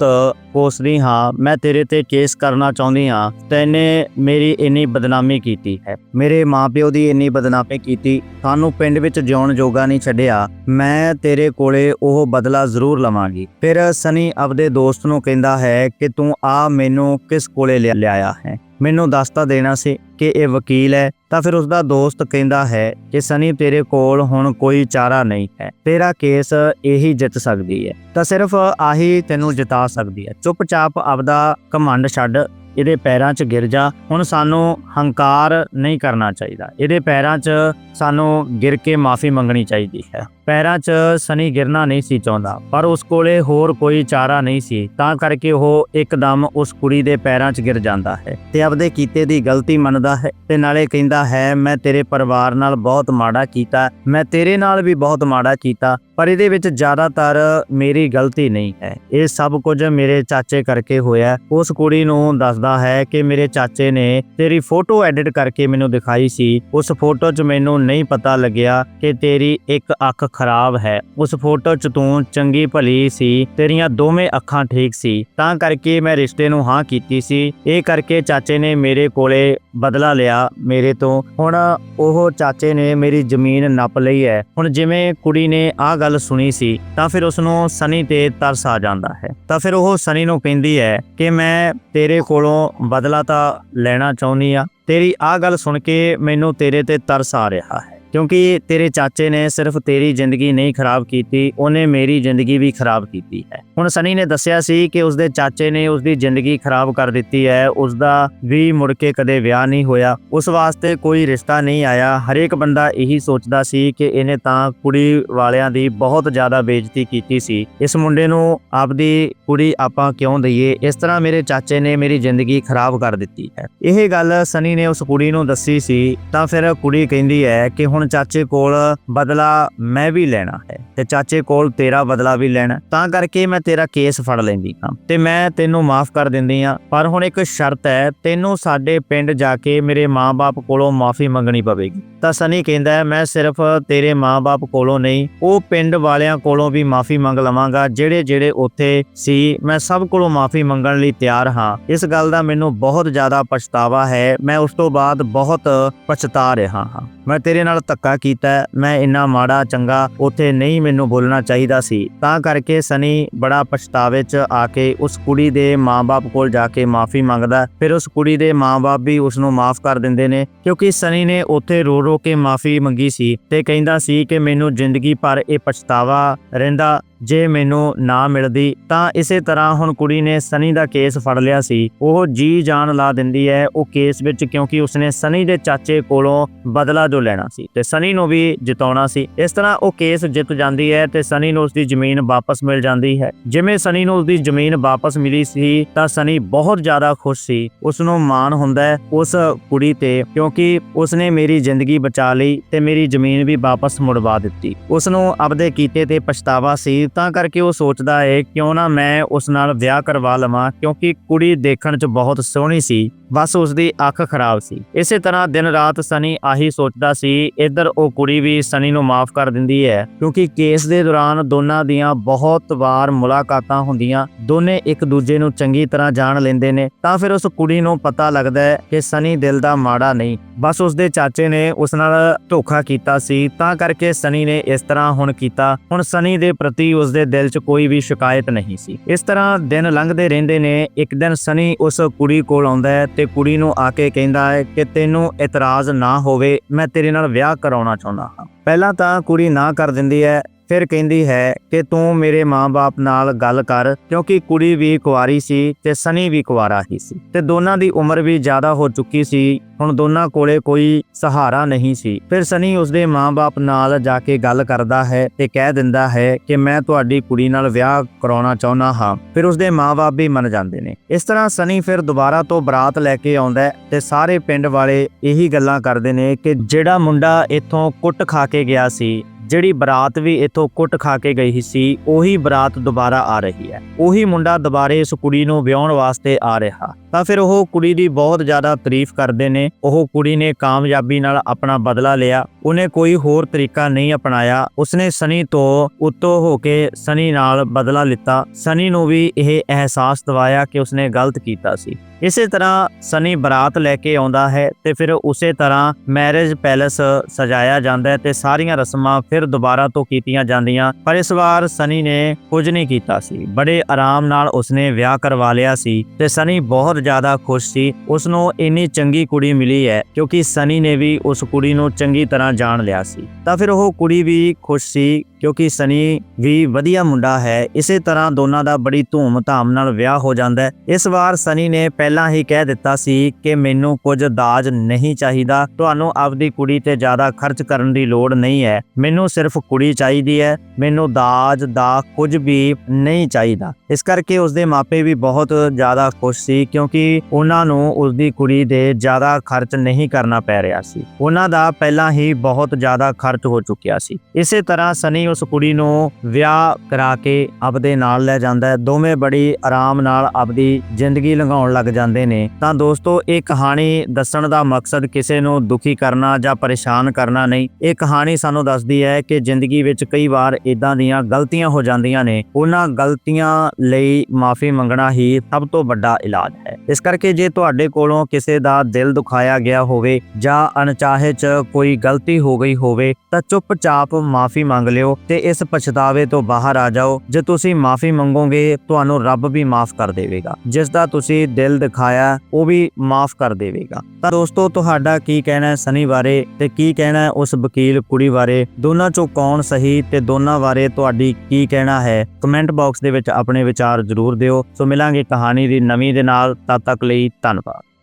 [SPEAKER 1] ਕੋਸਦੀ ਹਾਂ। ਮੈਂ ਤੇਰੇ ਤੇ ਕੇਸ ਕਰਨਾ ਚਾਹੁੰਦੀ ਹਾਂ। ਤੈਨੇ ਮੇਰੀ ਇੰਨੀ ਬਦਨਾਮੀ ਕੀਤੀ ਹੈ। ਮੇਰੇ ਮਾਪਿਓ ਦੀ ਇੰਨੀ ਬਦਨਾਮੀ ਕੀਤੀ। ਸਾਨੂੰ ਪਿੰਡ ਵਿੱਚ ਜਿਉਣ ਜੋਗਾ ਨਹੀਂ ਛੱਡਿਆ। ਮੈਂ ਤੇਰੇ ਕੋਲੇ ਉਹ ਬਦਲਾ ਜ਼ਰੂਰ ਲਵਾਂਗੀ। ਫਿਰ ਸਨੀ ਆਪਦੇ ਦੋਸਤ ਨੂੰ ਕਹਿੰਦਾ ਹੈ ਕਿ ਤੂੰ ਆ ਮੈਨੂੰ ਕਿਸ ਕੋਲੇ ਲਿਆ- ਲਿਆਇਆ ਹੈ? ਮੈਨੂੰ ਦੱਸ ਤਾਂ ਦੇਣਾ ਸੀ ਕਿ ਇਹ ਵਕੀਲ ਹੈ, ਤਾਂ ਫਿਰ ਉਸ ਦਾ ਦੋਸਤ ਕਹਿੰਦਾ ਹੈ ਕਿ ਸਨੀ ਤੇਰੇ ਕੋਲ ਹੁਣ ਕੋਈ ਚਾਰਾ ਨਹੀਂ ਹੈ, ਤੇਰਾ ਕੇਸ ਇਹੀ ਜਿੱਤ ਸਕਦੀ ਹੈ। ਤਾਂ ਸਿਰਫ ਆਹੀ ਤੈਨੂੰ ਜਿਤਾ ਸਕਦੀ ਹੈ। ਚੁੱਪਚਾਪ ਆਪਦਾ ਘਮੰਡ ਛੱਡ ਇਹਦੇ ਪੈਰਾਂ 'ਚ ਗਿਰ ਜਾ। ਹੁਣ ਸਾਨੂੰ ਹੰਕਾਰ ਨਹੀਂ ਕਰਨਾ ਚਾਹੀਦਾ। ਇਹਦੇ ਪੈਰਾਂ 'ਚ ਸਾਨੂੰ ਗਿਰ ਕੇ ਮਾਫੀ ਮੰਗਣੀ ਚਾਹੀਦੀ ਹੈ। ਪੈਰਾਂ 'ਚ ਸਨੀ ਗਿਰਨਾ ਨਹੀਂ ਸੀ ਚਾਹੁੰਦਾ, ਪਰ ਉਸ ਕੋਲੇ ਹੋਰ ਕੋਈ ਚਾਰਾ ਨਹੀਂ ਸੀ। ਤਾਂ ਕਰਕੇ ਉਹ ਇੱਕਦਮ ਉਸ ਕੁੜੀ ਦੇ ਪੈਰਾਂ 'ਚ ਗਿਰ ਜਾਂਦਾ ਹੈ ਤੇ ਆਪਦੇ ਕੀਤੇ ਦੀ ਗਲਤੀ ਮੰਨਦਾ ਹੈ ਤੇ ਨਾਲੇ ਕਹਿੰਦਾ ਹੈ, ਮੈਂ ਤੇਰੇ ਪਰਿਵਾਰ ਨਾਲ ਬਹੁਤ ਮਾੜਾ ਕੀਤਾ। ਮੈਂ ਤੇਰੇ ਨਾਲ ਵੀ ਬਹੁਤ ਮਾੜਾ ਕੀਤਾ, ਪਰ ਇਹਦੇ ਵਿੱਚ ਜ਼ਿਆਦਾਤਰ ਮੇਰੀ ਗਲਤੀ ਨਹੀਂ ਹੈ। ਇਹ ਸਭ ਕੁਝ ਮੇਰੇ ਚਾਚੇ ਕਰਕੇ ਹੋਇਆ। ਉਸ ਕੁੜੀ ਨੂੰ ਦੱਸ ਦੱਸਦਾ ਹੈ ਕਿ ਮੇਰੇ ਚਾਚੇ ਨੇ ਤੇਰੀ ਫੋਟੋ ਐਡਿਟ ਕਰਕੇ ਮੈਨੂੰ ਦਿਖਾਈ ਸੀ। ਉਸ ਫੋਟੋ 'ਚ ਮੈਨੂੰ ਨਹੀਂ ਪਤਾ ਲੱਗਿਆ ਕਿ ਤੇਰੀ ਇੱਕ ਅੱਖ ਖਰਾਬ ਹੈ। ਉਸ ਫੋਟੋ 'ਚ ਤੂੰ ਚੰਗੀ ਭਲੀ ਸੀ, ਤੇਰੀਆਂ ਦੋਵੇਂ ਅੱਖਾਂ ਠੀਕ ਸੀ। ਤਾਂ ਕਰਕੇ ਮੈਂ ਰਿਸ਼ਤੇ ਨੂੰ ਹਾਂ ਕੀਤੀ ਸੀ। ਇਹ ਕਰਕੇ ਚਾਚੇ ਨੇ ਮੇਰੇ ਕੋਲੇ ਬਦਲਾ ਲਿਆ ਮੇਰੇ ਤੋਂ। ਹੁਣ ਉਹ ਚਾਚੇ ਨੇ ਮੇਰੀ ਜ਼ਮੀਨ ਨੱਪ ਲਈ ਹੈ। ਹੁਣ ਜਿਵੇਂ ਕੁੜੀ ਨੇ ਆਹ ਗੱਲ ਸੁਣੀ ਸੀ, ਤਾਂ ਫਿਰ ਉਸ ਨੂੰ ਸਨੀ ਤੇ ਤਰਸ ਆ ਜਾਂਦਾ ਹੈ। ਤਾਂ ਫਿਰ ਉਹ ਸਨੀ ਨੂੰ ਕਹਿੰਦੀ ਹੈ ਕਿ ਮੈਂ ਤੇਰੇ ਕੋਲੋਂ ਬਦਲਾ ਤਾਂ ਲੈਣਾ ਚਾਹੁੰਦੀ ਆ ਤੇਰੀ ਆਹ ਗੱਲ ਸੁਣ ਕੇ ਮੈਨੂੰ ਤੇਰੇ ਤੇ ਤਰਸ ਆ ਰਿਹਾ ਹੈ। ਕਿਉਂਕਿ ਤੇਰੇ ਚਾਚੇ ਨੇ ਸਿਰਫ ਤੇਰੀ ਜ਼ਿੰਦਗੀ ਨਹੀਂ ਖਰਾਬ ਕੀਤੀ, ਉਹਨੇ ਮੇਰੀ ਜ਼ਿੰਦਗੀ ਵੀ ਖਰਾਬ ਕੀਤੀ ਹੈ। ਹੁਣ ਸਨੀ ਨੇ ਦੱਸਿਆ ਸੀ ਕਿ ਉਸਦੇ ਚਾਚੇ ਨੇ ਉਸਦੀ ਜ਼ਿੰਦਗੀ ਖਰਾਬ ਕਰ ਦਿੱਤੀ ਹੈ, ਉਸਦਾ ਵੀ ਮੁੜ ਕੇ ਕਦੇ ਵਿਆਹ ਨਹੀਂ ਹੋਇਆ। ਉਸ ਵਾਸਤੇ ਕੋਈ ਰਿਸ਼ਤਾ ਨਹੀਂ ਆਇਆ। ਹਰੇਕ ਬੰਦਾ ਇਹੀ ਸੋਚਦਾ ਸੀ ਕਿ ਇਹਨੇ ਤਾਂ ਕੁੜੀ ਵਾਲਿਆਂ ਦੀ ਬਹੁਤ ਜ਼ਿਆਦਾ ਬੇਇੱਜ਼ਤੀ ਕੀਤੀ ਸੀ। ਇਸ ਮੁੰਡੇ ਨੂੰ ਆਪਦੀ ਕੁੜੀ ਆਪਾਂ ਕਿਉਂ ਦਈਏ? ਇਸ ਤਰ੍ਹਾਂ ਮੇਰੇ ਚਾਚੇ ਨੇ ਮੇਰੀ ਜ਼ਿੰਦਗੀ ਖਰਾਬ ਕਰ ਦਿੱਤੀ ਹੈ। ਇਹ ਗੱਲ ਸਨੀ ਨੇ ਉਸ ਕੁੜੀ ਨੂੰ ਦੱਸੀ ਸੀ, ਤਾਂ ਫਿਰ ਕੁੜੀ ਕਹਿੰਦੀ ਹੈ ਕਿ ਹੁਣ ਹੁਣ ਚਾਚੇ ਕੋਲ ਬਦਲਾ ਮੈਂ ਵੀ ਲੈਣਾ ਹੈ ਤੇ ਚਾਚੇ ਕੋਲ ਤੇਰਾ ਬਦਲਾ ਵੀ ਲੈਣਾ ਤਾਂ ਕਰਕੇ ਮੈਂ ਤੇਰਾ ਕੇਸ ਫੜ ਲੈਂਦੀ ਹਾਂ ਤੇ ਮੈਂ ਤੈਨੂੰ ਮਾਫ ਕਰ ਦਿੰਦੀ ਹਾਂ। ਪਰ ਹੁਣ ਇੱਕ ਸ਼ਰਤ ਹੈ, ਤੈਨੂੰ ਸਾਡੇ ਪਿੰਡ ਜਾ ਕੇ ਮੇਰੇ ਮਾਂ-ਬਾਪ ਕੋਲੋਂ ਮਾਫੀ ਮੰਗਣੀ ਪਵੇਗੀ। ਤਾਂ ਸਨੀ ਕਹਿੰਦਾ, ਮੈਂ ਸਿਰਫ ਤੇਰੇ ਮਾਂ-ਬਾਪ ਕੋਲੋਂ ਨਹੀਂ, ਉਹ ਪਿੰਡ ਵਾਲਿਆਂ ਕੋਲੋਂ ਵੀ ਮਾਫੀ ਮੰਗ ਲਵਾਂਗਾ। ਜਿਹੜੇ ਜਿਹੜੇ ਉੱਥੇ ਸੀ, ਮੈਂ ਸਭ ਕੋਲੋਂ ਮਾਫੀ ਮੰਗਣ ਲਈ ਤਿਆਰ ਹਾਂ। ਇਸ ਗੱਲ ਦਾ ਮੈਨੂੰ ਬਹੁਤ ਜ਼ਿਆਦਾ ਪਛਤਾਵਾ ਹੈ। ਮੈਂ ਉਸ ਤੋਂ ਬਾਅਦ ਬਹੁਤ ਪਛਤਾ ਰਿਹਾ ਹਾਂ। ਮੈਂ ਤੇਰੇ ਨਾਲ ਧੱਕਾ ਕੀਤਾ। ਮੈਂ ਇੰਨਾ ਮਾੜਾ, ਚੰਗਾ ਉੱਥੇ ਨਹੀਂ ਮੈਨੂੰ ਬੋਲਣਾ ਚਾਹੀਦਾ ਸੀ। ਤਾਂ ਕਰਕੇ ਸਨੀ ਬੜਾ ਪਛਤਾਵੇ 'ਚ ਆ ਕੇ ਉਸ ਕੁੜੀ ਦੇ ਮਾਂ-ਬਾਪ ਕੋਲ ਜਾ ਕੇ ਮਾਫੀ ਮੰਗਦਾ। ਫਿਰ ਉਸ ਕੁੜੀ ਦੇ ਮਾਂ-ਬਾਪ ਵੀ ਉਸ ਨੂੰ ਮਾਫ ਕਰ ਦਿੰਦੇ ਨੇ, ਕਿਉਂਕਿ ਸਨੀ ਨੇ ਉੱਥੇ ਰੋ ਰੋ ਕੇ ਮਾਫੀ ਮੰਗੀ ਸੀ ਤੇ ਕਹਿੰਦਾ ਸੀ ਕਿ ਮੈਨੂੰ ਜ਼ਿੰਦਗੀ ਭਰ ਇਹ ਪਛਤਾਵਾ ਰਹਿੰਦਾ, ਜੇ ਮੈਨੂੰ ਨਾ ਮਿਲਦੀ ਤਾਂ ਇਸੇ ਤਰ੍ਹਾਂ ਹੁਣ ਕੁੜੀ ਨੇ ਸਨੀ ਦਾ ਕੇਸ ਫੜ ਲਿਆ ਸੀ। ਉਹ ਜੀ ਜਾਨ ਲਾ ਦਿੰਦੀ ਹੈ, ਉਹ ਕੇਸ ਵਿੱਚ ਕਿਉਂਕਿ ਉਸਨੇ ਸਨੀ ਦੇ ਚਾਚੇ ਕੋਲੋਂ ਬਦਲਾ ਜੋ ਲੈਣਾ ਸੀ ਤੇ ਸਨੀ ਨੂੰ ਵੀ ਜਿਤਾਉਣਾ ਸੀ। ਇਸ ਤਰ੍ਹਾਂ ਉਹ ਕੇਸ ਜਿੱਤ ਜਾਂਦੀ ਹੈ ਤੇ ਸਨੀ ਨੂੰ ਉਸਦੀ ਜ਼ਮੀਨ ਵਾਪਸ ਮਿਲ ਜਾਂਦੀ ਹੈ। ਜਿਵੇਂ ਸਨੀ ਨੂੰ ਉਸਦੀ ਜ਼ਮੀਨ ਵਾਪਸ ਮਿਲੀ ਸੀ ਤਾਂ ਸਨੀ ਬਹੁਤ ਜ਼ਿਆਦਾ ਖੁਸ਼ ਸੀ। ਉਸ ਨੂੰ ਮਾਣ ਹੁੰਦਾ ਹੈ ਉਸ ਕੁੜੀ ਤੇ ਕਿਉਂਕਿ ਉਸਨੇ ਮੇਰੀ ਜ਼ਿੰਦਗੀ ਬਚਾ ਲਈ ਤੇ ਮੇਰੀ ਜ਼ਮੀਨ ਵੀ ਵਾਪਸ ਮੁੜਵਾ ਦਿੱਤੀ। ਉਸ ਨੂੰ ਆਪਦੇ ਕੀਤੇ ਤੇ ਪਛਤਾਵਾ ਸੀ, ਤਾਂ ਕਰਕੇ ਉਹ ਸੋਚਦਾ ਹੈ ਕਿਉਂ ਨਾ ਮੈਂ ਉਸ ਨਾਲ ਵਿਆਹ ਕਰਵਾ ਲਵਾਂ, ਕਿਉਂਕਿ ਕੁੜੀ ਦੇਖਣ 'ਚ ਬਹੁਤ ਸੋਹਣੀ ਸੀ, ਬਸ ਉਸ ਦੀ ਅੱਖ ਖਰਾਬ ਸੀ। ਇਸੇ ਤਰ੍ਹਾਂ ਦਿਨ ਰਾਤ ਸਨੀ ਆਹੀ ਸੋਚਦਾ ਸੀ, ਇੱਧਰ ਉਹ ਕੁੜੀ ਵੀ ਸਨੀ ਨੂੰ ਮਾਫ ਕਰ ਦਿੰਦੀ ਹੈ ਕਿਉਂਕਿ ਕੇਸ ਦੇ ਦੌਰਾਨ ਦੋਨਾਂ ਦੀਆਂ ਬਹੁਤ ਵਾਰ ਮੁਲਾਕਾਤਾਂ ਹੁੰਦੀਆਂ, ਦੋਨੇ ਇੱਕ ਦੂਜੇ ਨੂੰ ਚੰਗੀ ਤਰ੍ਹਾਂ ਜਾਣ ਲੈਂਦੇ ਨੇ, ਤਾਂ ਫਿਰ ਉਸ ਕੁੜੀ ਨੂੰ ਪਤਾ ਲੱਗਦਾ ਹੈ ਕਿ ਸਨੀ ਦਿਲ ਦਾ ਮਾੜਾ ਨਹੀਂ। ਬਸ ਉਸ ਦੇ ਚਾਚੇ ਨੇ ਉਸ ਨਾਲ ਧੋਖਾ ਕੀਤਾ ਸੀ, ਤਾਂ ਕਰਕੇ ਸਨੀ ਨੇ ਇਸ ਤਰ੍ਹਾਂ ਹੁਣ ਕੀਤਾ। ਹੁਣ ਸਨੀ ਦੇ ਪ੍ਰਤੀ ਉਸ ਦੇ ਦਿਲ 'ਚ ਕੋਈ ਵੀ ਸ਼ਿਕਾਇਤ ਨਹੀਂ ਸੀ। ਇਸ ਤਰ੍ਹਾਂ ਦਿਨ ਲੰਘਦੇ ਰਹਿੰਦੇ ਨੇ, ਇੱਕ ਦਿਨ ਸਨੀ ਉਸ ਕੁੜੀ ਕੋਲ ਆਉਂਦਾ ਹੈ ਤੇ ਕੁੜੀ ਨੂੰ ਆ ਕੇ ਕਹਿੰਦਾ ਹੈ ਕਿ ਤੈਨੂੰ ਇਤਰਾਜ਼ ਨਾ ਹੋਵੇ, ਮੈਂ ਤੇਰੇ ਨਾਲ ਵਿਆਹ ਕਰਾਉਣਾ ਚਾਹੁੰਦਾ ਹਾਂ। ਪਹਿਲਾਂ ਤਾਂ ਕੁੜੀ ਨਾ ਕਰ ਦਿੰਦੀ ਹੈ ਫਿਰ ਕਹਿੰਦੀ ਹੈ ਕਿ ਤੂੰ ਮੇਰੇ ਮਾਂ-ਬਾਪ ਨਾਲ ਗੱਲ ਕਰ, ਕਿਉਂਕਿ ਕੁੜੀ ਵੀ ਕੁਆਰੀ ਸੀ ਤੇ ਸਨੀ ਵੀ ਕੁਆਰਾ ਹੀ ਸੀ। ਤੇ ਦੋਨਾਂ ਦੀ ਉਮਰ ਵੀ ਜ਼ਿਆਦਾ ਹੋ ਚੁੱਕੀ ਸੀ, ਹੁਣ ਦੋਨਾਂ ਕੋਲੇ ਕੋਈ ਸਹਾਰਾ ਨਹੀਂ ਸੀ। ਫਿਰ ਸਨੀ ਉਸਦੇ ਮਾਂ-ਬਾਪ ਨਾਲ ਜਾ ਕੇ ਗੱਲ ਕਰਦਾ ਹੈ ਤੇ ਕਹਿ ਦਿੰਦਾ ਹੈ ਕਿ ਮੈਂ ਤੁਹਾਡੀ ਕੁੜੀ ਨਾਲ ਵਿਆਹ ਕਰਾਉਣਾ ਚਾਹੁੰਦਾ ਹਾਂ। ਫਿਰ ਉਸਦੇ ਮਾਂ-ਬਾਪ ਵੀ ਮੰਨ ਜਾਂਦੇ ਨੇ। ਇਸ ਤਰ੍ਹਾਂ ਸਨੀ ਫਿਰ ਦੁਬਾਰਾ ਤੋਂ ਬਰਾਤ ਲੈ ਕੇ ਆਉਂਦਾ ਹੈ ਤੇ ਸਾਰੇ ਪਿੰਡ ਵਾਲੇ ਇਹੀ ਗੱਲਾਂ ਕਰਦੇ ਨੇ ਕਿ ਜਿਹੜਾ ਮੁੰਡਾ ਇੱਥੋਂ ਕੁੱਟ ਖਾ ਕੇ ਗਿਆ ਸੀ ਜਿਹੜੀ ਬਰਾਤ ਵੀ ਇੱਥੋਂ ਕੁੱਟ ਖਾ ਕੇ ਗਈ ਸੀ, ਉਹੀ ਬਰਾਤ ਦੁਬਾਰਾ ਆ ਰਹੀ ਹੈ। ਉਹੀ ਮੁੰਡਾ ਦੁਬਾਰੇ ਇਸ ਕੁੜੀ ਨੂੰ ਵਿਆਹਣ ਵਾਸਤੇ ਆ ਰਿਹਾ। ਤਾਂ ਫਿਰ ਉਹ ਕੁੜੀ ਦੀ ਬਹੁਤ ਜ਼ਿਆਦਾ ਤਾਰੀਫ ਕਰਦੇ ਨੇ। ਉਹ ਕੁੜੀ ਨੇ ਕਾਮਯਾਬੀ ਨਾਲ ਆਪਣਾ ਬਦਲਾ ਲਿਆ। ਉਹਨੇ ਕੋਈ ਹੋਰ ਤਰੀਕਾ ਨਹੀਂ ਅਪਣਾਇਆ। ਉਸਨੇ ਸਨੀ ਤੋਂ ਉੱਤੋਂ ਹੋ ਕੇ ਸਨੀ ਨਾਲ ਬਦਲਾ ਲਿੱਤਾ। ਸਨੀ ਨੂੰ ਵੀ ਇਹ ਅਹਿਸਾਸ ਦਿਵਾਇਆ ਕਿ ਉਸਨੇ ਗਲਤ ਕੀਤਾ ਸੀ। ਇਸੇ ਤਰ੍ਹਾਂ ਸਨੀ ਬਰਾਤ ਲੈ ਕੇ ਆਉਂਦਾ ਹੈ ਤੇ ਫਿਰ ਉਸੇ ਤਰ੍ਹਾਂ ਮੈਰਿਜ ਪੈਲੇਸ ਸਜਾਇਆ ਜਾਂਦਾ ਹੈ ਤੇ ਸਾਰੀਆਂ ਰਸਮਾਂ ਫਿਰ ਫਿਰ ਦੁਬਾਰਾ ਤੋਂ ਕੀਤੀਆਂ ਜਾਂਦੀਆਂ, ਪਰ ਇਸ ਵਾਰ ਸਨੀ ਨੇ ਕੁਝ ਨਹੀਂ ਕੀਤਾ ਸੀ। ਬੜੇ ਆਰਾਮ ਨਾਲ ਉਸਨੇ ਵਿਆਹ ਕਰਵਾ ਲਿਆ ਸੀ ਤੇ ਸਨੀ ਬਹੁਤ ਜ਼ਿਆਦਾ ਖੁਸ਼ ਸੀ। ਉਸ ਨੂੰ ਇੰਨੀ ਚੰਗੀ ਕੁੜੀ ਮਿਲੀ ਹੈ ਕਿਉਂਕਿ ਸਨੀ ਨੇ ਵੀ ਉਸ ਕੁੜੀ ਨੂੰ ਚੰਗੀ ਤਰ੍ਹਾਂ ਜਾਣ ਲਿਆ ਸੀ। ਤਾਂ ਫਿਰ ਉਹ ਕੁੜੀ ਵੀ ਖੁਸ਼ ਸੀ ਕਿਉਂਕਿ ਸਨੀ ਵੀ ਵਧੀਆ ਮੁੰਡਾ ਹੈ, ਇਸੇ ਤਰ੍ਹਾਂ ਦੋਨਾਂ ਦਾ ਬੜੀ ਧੂਮ-ਧਾਮ ਨਾਲ ਵਿਆਹ ਹੋ ਜਾਂਦਾ ਹੈ। ਇਸ ਵਾਰ ਸਨੀ ਨੇ ਪਹਿਲਾਂ ਹੀ ਕਹਿ ਦਿੱਤਾ ਸੀ ਕਿ ਮੈਨੂੰ ਕੁਝ ਦਾਜ ਨਹੀਂ ਚਾਹੀਦਾ, ਤੁਹਾਨੂੰ ਆਪਦੀ ਕੁੜੀ ਤੇ ਜ਼ਿਆਦਾ ਖਰਚ ਕਰਨ ਦੀ ਲੋੜ ਨਹੀਂ ਹੈ। ਮੈਨੂੰ ਸਿਰਫ ਕੁੜੀ ਚਾਹੀਦੀ ਹੈ, ਮੈਨੂੰ ਦਾਜ ਦਾ ਕੁਝ ਵੀ ਨਹੀਂ ਚਾਹੀਦਾ। ਇਸ ਕਰਕੇ ਉਸਦੇ ਮਾਪੇ ਵੀ ਬਹੁਤ ਜ਼ਿਆਦਾ ਖੁਸ਼ ਸੀ ਕਿਉਂਕਿ ਉਹਨਾਂ ਨੂੰ ਉਸਦੀ ਕੁੜੀ ਦੇ ਜ਼ਿਆਦਾ ਖਰਚ ਨਹੀਂ ਕਰਨਾ ਪੈ ਰਿਹਾ ਸੀ। ਉਹਨਾਂ ਦਾ ਪਹਿਲਾਂ ਹੀ ਬਹੁਤ ਜ਼ਿਆਦਾ ਖਰਚ ਹੋ ਚੁੱਕਿਆ ਸੀ। ਇਸੇ ਤਰ੍ਹਾਂ ਸਨੀ ਉਸ ਕੁੜੀ ਨੂੰ ਵਿਆਹ ਕਰਾ ਕੇ ਆਪਦੇ ਨਾਲ ਲੈ ਜਾਂਦਾ ਹੈ। ਦੋਵੇਂ ਬੜੀ ਆਰਾਮ ਨਾਲ ਆਪਦੀ ਜ਼ਿੰਦਗੀ ਲੰਘਾਉਣ ਲੱਗ ਜਾਂਦੇ ਨੇ। ਤਾਂ ਦੋਸਤੋ, ਇਹ ਕਹਾਣੀ ਦੱਸਣ ਦਾ ਮਕਸਦ ਕਿਸੇ ਨੂੰ ਦੁਖੀ ਕਰਨਾ ਜਾਂ ਪਰੇਸ਼ਾਨ ਕਰਨਾ ਨਹੀਂ। ਇਹ ਕਹਾਣੀ ਸਾਨੂੰ ਦੱਸਦੀ ਹੈ ਕਿ ਜ਼ਿੰਦਗੀ ਵਿੱਚ ਕਈ ਵਾਰ ਇਦਾਂ ਦੀਆਂ ਗਲਤੀਆਂ ਹੋ ਜਾਂਦੀਆਂ ਨੇ। ਉਹਨਾਂ ਗਲਤੀਆਂ ਲਈ ਮਾਫੀ ਮੰਗਣਾ ਹੀ ਸਭ ਤੋਂ ਵੱਡਾ ਇਲਾਜ ਹੈ। ਇਸ ਕਰਕੇ ਜੇ ਤੁਹਾਡੇ ਕੋਲੋਂ ਕਿਸੇ ਦਾ ਦਿਲ ਦੁਖਾਇਆ ਗਿਆ ਹੋਵੇ ਜਾਂ ਅਣਚਾਹੇ ਚ ਕੋਈ ਗਲਤੀ ਹੋ ਗਈ ਹੋਵੇ, ਤਾਂ ਚੁੱਪਚਾਪ ਮਾਫੀ ਮੰਗ ਲਿਓ। ਤੇ ਇਸ ਪਛਤਾਵੇ ਤੋਂ ਬਾਹਰ ਆ ਜਾਓ। ਜੇ ਤੁਸੀਂ ਮਾਫੀ ਮੰਗੋਗੇ, ਤੁਹਾਨੂੰ ਰੱਬ ਵੀ ਮਾਫ ਕਰ ਦੇਵੇਗਾ। ਜਿਸ ਦਾ ਤੁਸੀਂ ਦਿਲ ਦਿਖਾਇਆ, ਉਹ ਵੀ ਮਾਫ ਕਰ ਦੇਵੇਗਾ। ਤਾਂ ਦੋਸਤੋ, ਤੁਹਾਡਾ ਕੀ ਕਹਿਣਾ ਹੈ ਸਨੀ ਬਾਰੇ ਤੇ ਕੀ ਕਹਿਣਾ ਹੈ ਉਸ ਵਕੀਲ ਕੁੜੀ ਬਾਰੇ? ਦੋਨਾਂ ਚੋਂ ਕੌਣ ਸਹੀ ਤੇ ਦੋਨਾਂ ਬਾਰੇ ਤੁਹਾਡੀ ਕੀ ਕਹਿਣਾ ਹੈ? ਕਮੈਂਟ ਬਾਕਸ ਦੇ ਵਿੱਚ ਆਪਣੇ ਵਿਚਾਰ ਜ਼ਰੂਰ ਦਿਓ। ਸੋ ਮਿਲਾਂਗੇ ਕਹਾਣੀ ਦੀ ਨਵੀਂ ਦੇ ਨਾਲ। ਤਦ ਤੱਕ ਲਈ ਧੰਨਵਾਦ।